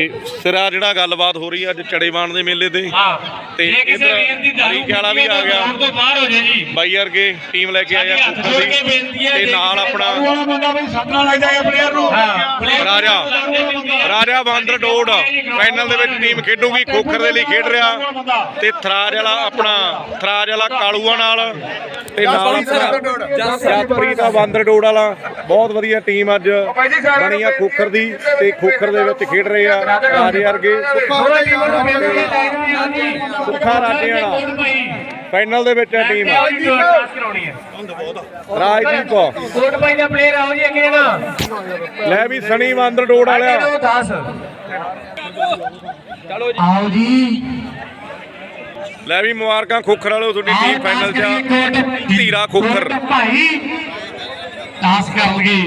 [SPEAKER 7] ਸਿਰਾ ਜਿਹੜਾ ਗੱਲਬਾਤ ਹੋ ਰਹੀ ਅੱਜ ਚੜੇਵਾਨ ਦੇ ਮੇਲੇ ਤੇ। ਤੇ ਇੱਧਰ
[SPEAKER 6] ਵੀਰ ਦੀ ਦਾਰੂ
[SPEAKER 7] ਹਰੀ ਖਿਆਲਾ ਵੀ ਆ ਗਿਆ। ਬਾਈ ਵਰਗੇ ਟੀਮ ਲੈ ਕੇ ਆਇਆ ਤੇ ਨਾਲ ਆਪਣਾ
[SPEAKER 3] ਵਾਲਾ ਬੰਦਾ ਬਈ ਸੱਟ ਨਾਲ ਲੱਗਦਾ ਹੈ ਪਲੇਅਰ ਨੂੰ।
[SPEAKER 7] ਰਾਜਾ। ਰਾਜਾ ਬਾਂਦਰ ਡੋੜ ਫਾਈਨਲ ਦੇ ਵਿੱਚ ਟੀਮ ਖੇਡੂਗੀ ਖੋਖਰ ਦੇ ਲਈ ਖੇਡ ਰਿਹਾ। ਤੇ ਥਰਾਜ ਵਾਲਾ ਆਪਣਾ ਥਰਾਜ ਵਾਲਾ ਕਾਲੂਆ ਨਾਲ ਤੇ ਨਾਲ ਆਪਣਾ ਜਸਪ੍ਰੀਤ ਦਾ ਬਾਂਦਰ ਡੋੜ ਵਾਲਾ। ਬਹੁਤ ਵਧੀਆ ਟੀਮ ਅੱਜ ਬਣੀ ਆ ਖੋਖਰ ਦੀ ਤੇ ਖੋਖਰ ਦੇ ਵਿੱਚ ਖੇਡ ਰਹੇ ਆ ਰਾਜੇ ਵਰਗੇ। ਸੁੱਖਾ ਰਾਜੇ ਵਾਲਾ। ਫਾਈਨਲ ਦੇ ਵਿੱਚ ਆ ਟੀਮ ਰਾਜਦੀਪ
[SPEAKER 6] ਕੋਟ ਭਾਈ ਦਾ ਪਲੇਅਰ ਆਓ ਜੀ ਅੱਗੇ ਨਾ।
[SPEAKER 7] ਲੈ ਵੀ ਸਣੀ ਬਾਂਦਰ ਡੋੜ ਵਾਲਿਆ।
[SPEAKER 6] 10 ਆਓ ਜੀ।
[SPEAKER 7] ਲੈ ਵੀ ਮੁਬਾਰਕਾਂ ਖੋਖਰ ਵਾਲੋ ਤੁਹਾਡੀ ਟੀਮ ਫਾਈਨਲ 'ਚ। ਧੀਰਾ ਖੋਖਰ।
[SPEAKER 6] ਭਾਈ। ਟਾਸ ਕਰਨਗੇ।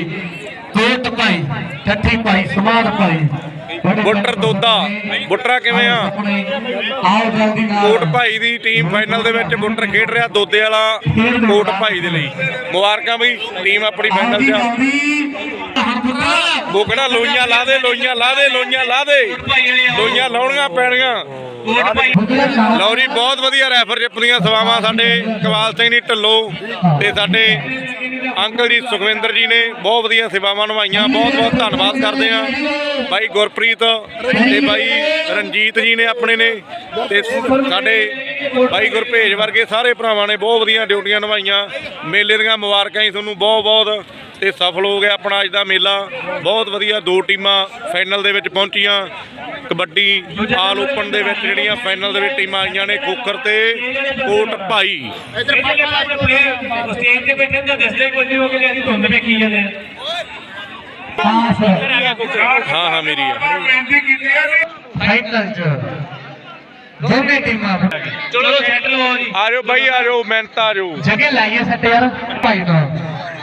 [SPEAKER 6] ਕੋਟ ਭਾਈ। ਠੱਠੀ ਭਾਈ। ਸਮਾਦ ਭਾਈ।
[SPEAKER 7] ਬੁੱਟਰ ਦੋਦਾ। ਬੁੱਟਰਾ ਕਿਵੇਂ ਆ?
[SPEAKER 6] ਆਓ ਜਲਦੀ ਨਾਲ
[SPEAKER 7] ਕੋਟ ਭਾਈ ਦੀ ਟੀਮ ਫਾਈਨਲ ਦੇ ਵਿੱਚ ਬੁੱਟਰ ਖੇਡ ਰਿਹਾ ਦੋਦੇ ਵਾਲਾ ਕੋਟ ਭਾਈ ਦੇ ਲਈ। ਮੁਬਾਰਕਾਂ ਬਈ ਟੀਮ ਆਪਣੀ ਫਾਈਨਲ 'ਚ ਆ। ਬੋਕੜਾ ਲੋਈਆਂ ਲਾ ਦੇ ਲੋਈਆਂ ਲਾ ਦੇ ਲੋਈਆਂ ਲਾ ਦੇ ਲੋਈਆਂ ਲਾਉਣੀਆਂ ਪੈਣੀਆਂ। ਲਓ ਜੀ ਬਹੁਤ ਵਧੀਆ ਰੈਫਰ ਜਿੱਪਦੀਆਂ ਸਵਾਵਾਂ ਸਾਡੇ ਕਵਾਲ ਸਿੰਘ ਜੀ ਢੱਲੋ ਤੇ ਸਾਡੇ ਅੰਕਲ ਜੀ ਸੁਖਵਿੰਦਰ ਜੀ ਨੇ। ਬਹੁਤ ਵਧੀਆ ਸੇਵਾਵਾਂ ਨਿਭਾਈਆਂ। ਬਹੁਤ ਬਹੁਤ ਧੰਨਵਾਦ ਕਰਦੇ ਆ ਬਾਈ ਗੁਰਪ੍ਰੀਤ ਤੇ ਬਾਈ ਰਣਜੀਤ ਜੀ ਨੇ ਆਪਣੇ ਨੇ ਤੇ ਸਾਡੇ ਬਾਈ ਗੁਰਭੇਜ ਵਰਗੇ ਸਾਰੇ ਭਰਾਵਾਂ ਨੇ ਬਹੁਤ ਵਧੀਆ ਡਿਊਟੀਆਂ ਨਿਭਾਈਆਂ। ਮੇਲੇ ਦੀਆਂ ਮੁਬਾਰਕਾਂ ਜੀ ਤੁਹਾਨੂੰ ਬਹੁਤ ਬਹੁਤ ਤੇ ਸਫਲ ਹੋ ਗਿਆ ਆਪਣਾ ਅੱਜ ਦਾ ਮੇਲਾ। ਬਹੁਤ ਵਧੀਆ ਦੋ ਟੀਮਾਂ ਫਾਈਨਲ ਦੇ ਵਿੱਚ ਪਹੁੰਚੀਆਂ। ਕਬੱਡੀ ਆਲ ਓਪਨ ਦੇ ਵਿੱਚ ਜਿਹੜੀਆਂ ਫਾਈਨਲ ਦੇ ਵਿੱਚ ਟੀਮਾਂ ਆਈਆਂ ਨੇ ਖੋਖਰ ਤੇ ਕੋਟ ਭਾਈ।
[SPEAKER 1] ਸਟੇਜ ਤੇ ਬੈਠੇ ਤਾਂ ਦੱਸਦੇ ਕੋਈ ਨਹੀਂ ਹੋ ਕਿ ਅਸੀਂ ਧੁੰਦ ਵੇਖੀ ਜਾਂਦੇ
[SPEAKER 6] ਪਾਸ
[SPEAKER 7] ਹਾਂ। ਹਾਂ ਮੇਰੀ ਆ।
[SPEAKER 6] ਫਾਈਨਲ ਚ ਦੋਨੇ ਟੀਮਾਂ
[SPEAKER 1] ਚਲੋ ਸੈਟਲ ਹੋ ਜੀ।
[SPEAKER 7] ਆ ਜਾਓ ਬਾਈ ਆ ਜਾਓ ਮਿਹਨਤ ਆ ਜਾਓ।
[SPEAKER 6] ਜਗੇ ਲਾਈਏ ਸੱਟ ਯਾਰ ਭਾਈ ਤੋਂ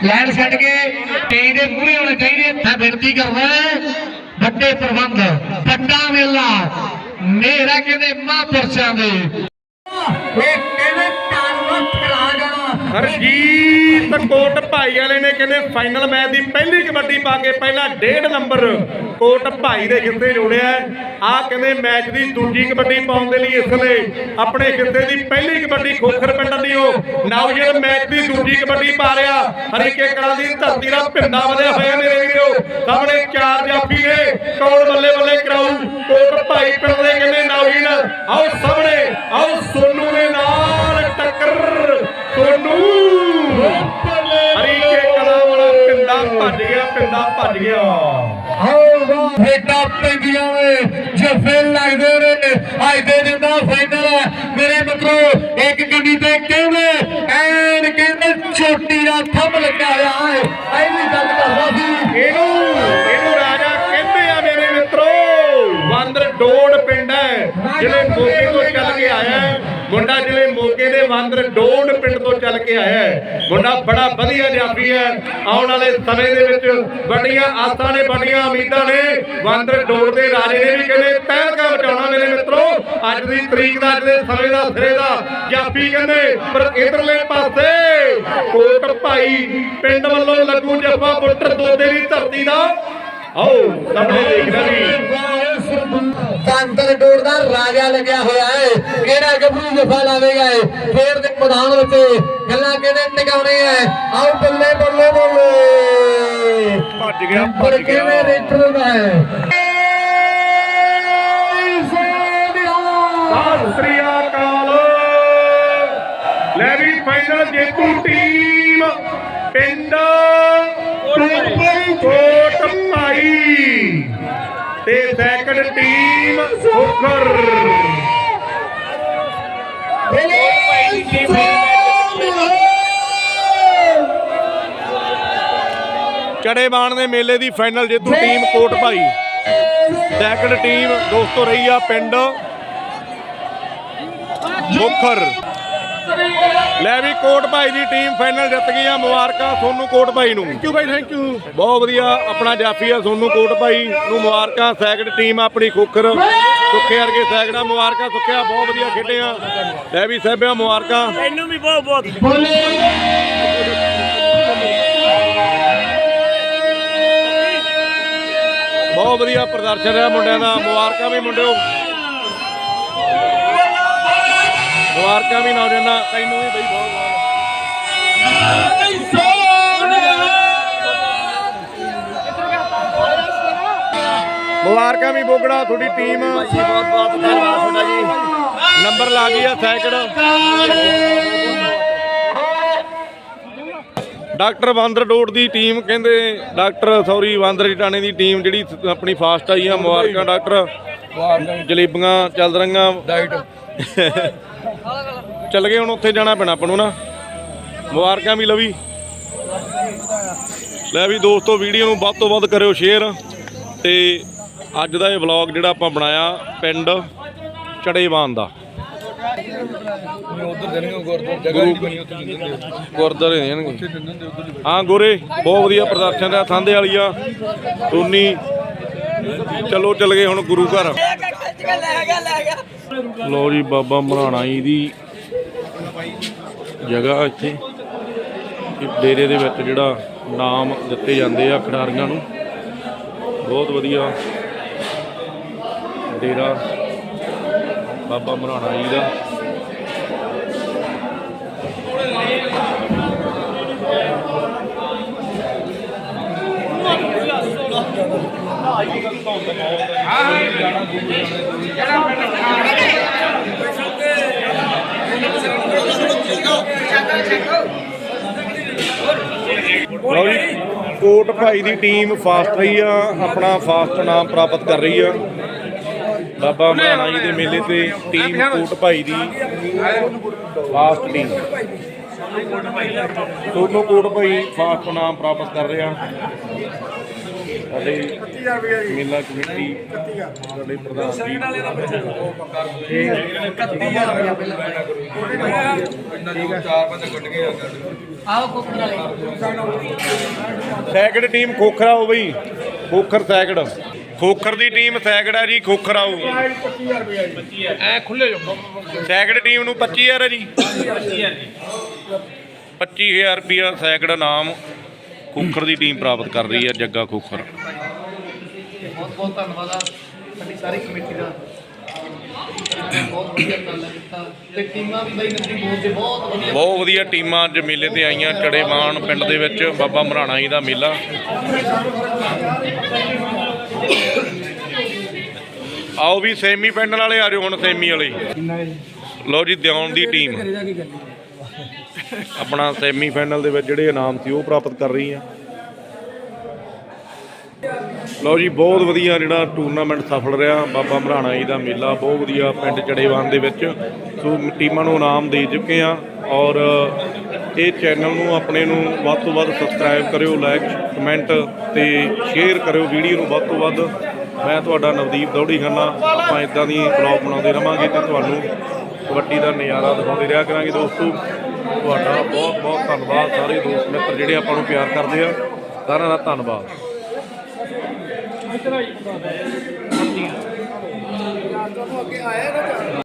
[SPEAKER 6] ਲੈਣ ਛੱਡ ਕੇ ਟੀਮ ਦੇ ਪੂਰੇ ਹੋਣੇ ਚਾਹੀਦੇ ਮੈਂ ਬੇਨਤੀ ਕਰਦਾ ਵੱਡੇ ਪ੍ਰਬੰਧ, ਵੱਡਾ ਮੇਲਾ, ਮੇਰਾ ਕਹਿੰਦੇ ਮਹਾਂਪੁਰਸ਼ਾਂ ਦੇ। ਇਹ ਕਹਿੰਦੇ
[SPEAKER 7] ਹਰਜੀਤ ਕੋਟ ਭਾਈ ਵਾਲੇ ਨੇ ਕਹਿੰਦੇ ਫਾਈਨਲ ਮੈਚ ਦੀ ਪਹਿਲੀ ਕਬੱਡੀ ਪਾ ਕੇ ਪਹਿਲਾ ਡੇਢ ਨੰਬਰ ਕੋਟ ਭਾਈ ਦੇ ਖਿੱਤੇ ਜੋੜਿਆ ਆ ਕਹਿੰਦੇ ਮੈਚ ਦੀ ਦੂਜੀ ਕਬੱਡੀ ਪਾਉਣ ਦੇ ਲਈ ਇਸ ਨੇ ਆਪਣੇ ਖਿੱਤੇ ਦੀ ਪਹਿਲੀ ਕਬੱਡੀ ਖੋਖਰ ਪਿੰਡ ਦੀ ਉਹ ਨੌਜਵਾਨ ਮੈਚ ਦੀ ਦੂਜੀ ਕਬੱਡੀ ਪਾ ਰਿਹਾ। ਹਰੀਕੇ ਕਲਾਂ ਦੀ ਧਰਤੀ ਦਾ ਪਿੰਡਾ ਵਧਿਆ ਹੋਇਆ ਮੇਰੇ ਵੀਰੋ। ਸਾਹਮਣੇ ਚਾਰ ਜਾਫੀ ਨੇ, ਕੌਣ ਬੱਲੇ ਬੱਲੇ ਕਰਾਉ ਕੋਟ ਭਾਈ ਪਿੰਡ ਦੇ ਕਹਿੰਦੇ ਨੌਜਵਾਨ ਆਓ ਸਾਹਮਣੇ, ਆਓ ਸੋਨੂ ਦੇ ਨਾਲ ਟੱਕਰ। ਸੋਨੂ। ਹਰੀਕੇ ਕਲਾਂ ਵਾਲਾ ਪਿੰਡਾ ਭੱਜ ਗਿਆ ਪਿੰਡਾ ਭੱਜ ਗਿਆ।
[SPEAKER 6] ਆਓ ਫੇਟਾ ਪੈਂਦੀਆਂ ਵੇ ਜਫੇ ਲੱਗਦੇ ਨੇ ਅੱਜ ਦੇ ਦਿਨ ਦਾ ਫਾਈਨਲ ਹੈ। ਮੇਰੇ ਮਿੱਤਰੋ ਇੱਕ ਗੱਡੀ ਤੇ ਕਹਿੰਦੇ ਐਨ ਕਹਿੰਦੇ ਚੋਟੀ ਦਾ ਥੰਮ ਲੱਗਾ ਹੋਇਆ ਹੈ ਐਨੀ ਗੱਲ ਕਰਦਾ ਸੀ।
[SPEAKER 7] ਇਹਨੂੰ ਇਹਨੂੰ ਰਾਜਾ ਕਹਿੰਦੇ ਆ ਮੇਰੇ ਮਿੱਤਰੋ। ਵਾਂਦਰ ਡੋੜ ਪਿੰਡ ਹੈ ਜਿਹੜੇ ਮੋਗੇ ਤੋਂ ਚੱਲ ਕੇ ਆਇਆ ਮੁੰਡਾ ਦੇ ਵਾਂਦਰ ਡੋੜ ਪਿੰਡ ਤੋਂ ਚੱਲ ਕੇ ਆਇਆ ਹੈ। ਮੁੰਡਾ ਬੜਾ ਵਧੀਆ ਜਾਫੀ ਹੈ। ਆਉਣ ਵਾਲੇ ਸਮੇਂ ਦੇ ਵਿੱਚ ਵੱਡੀਆਂ ਆਸਾਂ ਨੇ, ਵੱਡੀਆਂ ਉਮੀਦਾਂ ਨੇ। ਵਾਂਦਰ ਡੋੜ ਦੇ ਰਾਜੇ ਨੇ ਵੀ ਕਹਿੰਦੇ ਤਹਿਲਕਾ ਬਚਾਉਣਾ ਮੇਰੇ ਮਿੱਤਰੋ। ਅੱਜ ਦੀ ਤਰੀਕ ਦਾ, ਅੱਜ ਦੇ ਸਮੇਂ ਦਾ ਸਿਰੇ ਦਾ। ਜਾਫੀ ਕਹਿੰਦੇ, ਪਰ ਇਧਰਲੇ ਪਾਸੇ ਕੋਟ ਭਾਈ ਪਿੰਡ ਵੱਲੋਂ ਲੱਗੂ ਜੱਫਾ ਬੁੱਟਰ ਦੋਦੇ ਦੀ ਧਰਤੀ ਦਾ ਆਓ ਸਾਹਮਣੇ ਦੇਖਦਾ ਵੀ
[SPEAKER 6] ਕਾਂਤਰ ਡੋੜ ਦਾ ਰਾਜਾ ਲੱਗਿਆ ਹੋਇਆ ਹੈ। ਕਿਹੜਾ ਗੱਭਰੂ ਜਫਾ ਲਾਵੇਗਾ ਫੇਰ ਦੇ ਮੈਦਾਨ ਵਿੱਚ ਗੱਲਾਂ ਕਿਹਨੇ ਟਿਕਾਉਣੇ ਹੈ? ਆਓ ਬੱਲੇ ਬੱਲੇ ਬੱਲੇ।
[SPEAKER 7] ਭੱਜ ਗਿਆ ਭੱਜ
[SPEAKER 6] ਕਿਵੇਂ
[SPEAKER 7] ਗਿਆ।
[SPEAKER 6] ਰੇਟਰ ਦਾ ਹੈ?
[SPEAKER 7] ਸਤਿ ਸ੍ਰੀ ਅਕਾਲ। ਲੈ ਵੀ ਫਾਈਨਲ ਜੇਤੂ ਟੀਮ ਪਿੰਡ ਕੋਟ ਭਾਈ ਤੇ ਸੈਕੰਡ ਟੀਮ ਸੁਖਰ ਚੜੇਬਾਨ ਦੇ ਮੇਲੇ ਦੀ ਫਾਈਨਲ ਜੇਤੂ ਟੀਮ ਕੋਟ ਭਾਈ। ਸੈਕੰਡ ਟੀਮ ਦੋਸਤੋ ਰਹੀ ਆ ਪਿੰਡ। ਮੁਖਰ। ਲੈ ਵੀ ਕੋਟ ਭਾਈ ਦੀ ਟੀਮ ਫਾਈਨਲ ਜਿੱਤ ਗਈ ਆ ਮੁਬਾਰਕਾਂ ਸੋਨੂ ਕੋਟ ਭਾਈ ਨੂੰ। ਥੈਂਕ ਯੂ ਭਾਈ ਥੈਂਕ ਯੂ ਬਹੁਤ ਵਧੀਆ ਆਪਣਾ ਜਾਫੀ ਆ ਸੋਨੂ ਕੋਟ ਭਾਈ ਨੂੰ ਮੁਬਾਰਕਾਂ ਸੈਕੰਡ ਟੀਮ ਆਪਣੀ ਖੋਖਰ। ਸੁੱਖੇ ਵਰਗੇ ਸੈਕੜਾ ਮੁਬਾਰਕਾਂ ਸੁੱਖਿਆ ਬਹੁਤ ਵਧੀਆ ਖੇਡਿਆ ਲੈ ਵੀ ਸਹਿਬਿਆ ਮੁਬਾਰਕਾਂ।
[SPEAKER 9] ਤੈਨੂੰ ਵੀ ਬਹੁਤ ਬਹੁਤ।
[SPEAKER 7] ਬਹੁਤ ਵਧੀਆ ਪ੍ਰਦਰਸ਼ਨ ਰਿਹਾ ਮੁੰਡਿਆਂ ਦਾ ਮੁਬਾਰਕਾਂ ਵੀ ਮੁੰਡਿਓ। ਮੁਬਾਰਕਾਂ ਵੀ ਨੌਜਵਾਨਾਂ ਤੈਨੂੰ ਵੀ ਬਈ ਬਹੁਤ ਬਹੁਤ। ਮੁਬਾਰਕਾਂ ਵੀ ਬੋਗੜਾ ਤੁਹਾਡੀ ਟੀਮ ਬਹੁਤ ਬਹੁਤ ਧੰਨਵਾਦ ਤੁਹਾਡਾ ਜੀ। ਨੰਬਰ ਲਾ ਗਈ ਆ ਸੈਕਿੰਡ ਡਾਕਟਰ ਬਾਂਦਰ ਡੋੜ ਦੀ ਟੀਮ ਕਹਿੰਦੇ ਡਾਕਟਰ ਸੌਰੀ ਬਾਂਦਰ ਜਟਾਣੇ ਦੀ ਟੀਮ ਜਿਹੜੀ ਆਪਣੀ ਫਾਸਟ ਆਈ ਆ ਮੁਬਾਰਕਾਂ ਡਾਕਟਰ। ਜਲੇਬੀਆਂ ਚੱਲ ਰਹੀਆਂ। ਡਾਈਟ ਚੱਲ ਗਏ ਹੁਣ ਉੱਥੇ ਜਾਣਾ ਪੈਣਾ ਆਪਾਂ ਨੂੰ ਨਾ। ਮੁਬਾਰਕਾਂ ਵੀ ਲਵੀ। ਲੈ ਵੀ ਦੋਸਤੋ ਵੀਡੀਓ ਨੂੰ ਵੱਧ ਤੋਂ ਵੱਧ ਕਰਿਓ ਸ਼ੇਅਰ ਤੇ ਅੱਜ ਦਾ ਇਹ ਵਲੌਗ ਜਿਹੜਾ ਆਪਾਂ ਬਣਾਇਆ ਪਿੰਡ ਚੜੇਵਾਨ ਦਾ।
[SPEAKER 1] ਗੁਰਦਾਰੇ ਦੇਣਗੇ ਹਾਂ ਗੋਰੇ ਬਹੁਤ ਵਧੀਆ ਪ੍ਰਦਰਸ਼ਨ ਰਿਹਾ ਥਾਂਦੇ ਵਾਲੀਆ ਟੂਨੀ ਚਲੋ ਚੱਲ ਗਏ ਹੁਣ ਗੁਰੂ ਘਰ। ਲੋ ਲੋ ਜੀ, ਬਾਬਾ ਮਰਾਣਾ ਜੀ ਦੀ ਜਗ੍ਹਾ ਇੱਥੇ। ਡੇਰੇ ਦੇ ਵਿੱਚ ਜਿਹੜਾ ਨਾਮ ਦਿੱਤੇ ਜਾਂਦੇ ਆ ਖਿਡਾਰੀਆਂ ਨੂੰ। ਬਹੁਤ ਵਧੀਆ ਡੇਰਾ ਬਾਬਾ ਮਰਾਣਾ ਜੀ ਦਾ। ਲਓ ਜੀ, ਕੋਟ ਭਾਈ ਦੀ ਟੀਮ ਫਾਸਟ ਰਹੀ ਆ, ਆਪਣਾ ਫਾਸਟ ਨਾਮ ਪ੍ਰਾਪਤ ਕਰ ਰਹੀ ਆ। ਬਾਬਾ ਮਹਾਨਾ ਜੀ ਦੇ ਮੇਲੇ ਤੇ ਟੀਮ ਕੋਟ ਭਾਈ ਦੀ ਫਾਸਟ ਟੀਮ ਦੋਨੋਂ ਕੋਟ ਭਾਈ ਫਾਸਟ ਨਾਮ ਪ੍ਰਾਪਤ ਕਰ ਰਿਹਾ। ਸਾਡੇ ਮੇਲਾ ਕਮੇਟੀ ਸਾਡੇ ਪ੍ਰਧਾਨ ਜੀ ਸੈਕੜ ਟੀਮ ਖੋਖਰਾ ਹੋ ਬਈ। ਖੋਖਰ ਸੈਕੜ। ਖੋਖਰ ਦੀ ਟੀਮ ਸੈਕੜ ਆ ਜੀ ਖੋਖਰ ਆਓ। ਐ ਖੁੱਲੇ ਜੋ। ਸੈਕੜ ਟੀਮ ਨੂੰ 25000 ਹੈ ਜੀ। 25000 ਰੁਪਿਆ ਸੈਕੜ ਨਾਮ ਖੋਖਰ ਦੀ ਟੀਮ ਪ੍ਰਾਪਤ ਕਰ ਰਹੀ ਹੈ ਜੱਗਾ ਖੋਖਰ।
[SPEAKER 10] ਬਹੁਤ ਬਹੁਤ ਧੰਨਵਾਦ ਆ ਸਾਡੀ ਸਾਰੀ ਕਮੇਟੀ ਦਾ। ਬਹੁਤ ਵਧੀਆ ਕੰਮ ਕੀਤਾ। ਤੇ ਟੀਮਾਂ ਵੀ ਬਈ ਨੰਦੀ ਬੋਲ ਦੇ ਬਹੁਤ ਵਧੀਆ।
[SPEAKER 1] ਬਹੁਤ ਵਧੀਆ ਟੀਮਾਂ ਅੱਜ ਮੇਲੇ ਤੇ ਆਈਆਂ ਚੜੇਮਾਨ ਪਿੰਡ ਦੇ ਵਿੱਚ ਬਾਬਾ ਮਰਾਣਾ ਜੀ ਦਾ ਮੇਲਾ। ਆਓ ਵੀ ਸੈਮੀ ਪਿੰਡ ਵਾਲੇ ਆ ਜਾਓ ਹੁਣ ਸੈਮੀ ਵਾਲੇ। ਲਓ ਜੀ ਦਿਉਣ ਦੀ ਟੀਮ। ਆਪਣਾ ਸੈਮੀ ਫਾਈਨਲ ਦੇ ਵਿੱਚ ਜਿਹੜੇ ਇਨਾਮ ਸੀ ਉਹ ਪ੍ਰਾਪਤ ਕਰ ਰਹੀ ਆ ਲਓ ਜੀ, ਬਹੁਤ ਵਧੀਆ ਜਿਹੜਾ ਟੂਰਨਾਮੈਂਟ ਸਫਲ ਰਿਹਾ। ਬਾਬਾ ਮਰਾਣਾ ਜੀ ਦਾ ਮੇਲਾ, ਬਹੁਤ ਵਧੀਆ ਪਿੰਡ ਚੜੇਵਾਨ ਦੇ ਵਿੱਚ। ਸੋ ਟੀਮਾਂ ਨੂੰ ਇਨਾਮ ਦੇ ਚੁੱਕੇ ਆ ਔਰ ਇਹ ਚੈਨਲ ਨੂੰ ਆਪਣੇ ਨੂੰ ਵੱਧ ਤੋਂ ਵੱਧ ਸਬਸਕ੍ਰਾਈਬ ਕਰਿਓ ਲਾਈਕ ਕਮੈਂਟ ਤੇ ਸ਼ੇਅਰ ਕਰਿਓ ਵੀਡੀਓ ਨੂੰ ਵੱਧ ਤੋਂ ਵੱਧ। ਮੈਂ ਤੁਹਾਡਾ ਨਵਦੀਪ ਦੌੜੀ ਖੰਨਾ, ਆਪਾਂ ਇਦਾਂ ਦੀ ਬਲੌਗ ਬਣਾਉਂਦੇ ਰਵਾਂਗੇ ਤੇ ਤੁਹਾਨੂੰ ਕਬੱਡੀ ਦਾ ਨਜ਼ਾਰਾ ਦਿਖਾਉਂਦੇ ਰਿਹਾ ਕਰਾਂਗੇ ਦੋਸਤੋ। ਤੁਹਾਡਾ ਬਹੁਤ ਬਹੁਤ ਧੰਨਵਾਦ ਸਾਰੇ ਦੋਸਤ ਮਿੱਤਰ ਜਿਹੜੇ ਆਪਾਂ ਨੂੰ ਪਿਆਰ ਕਰਦੇ ਆ। ਸਾਰਿਆਂ ਦਾ ਧੰਨਵਾਦ।
[SPEAKER 10] ਅੱਗੇ ਆਇਆ ਨਾ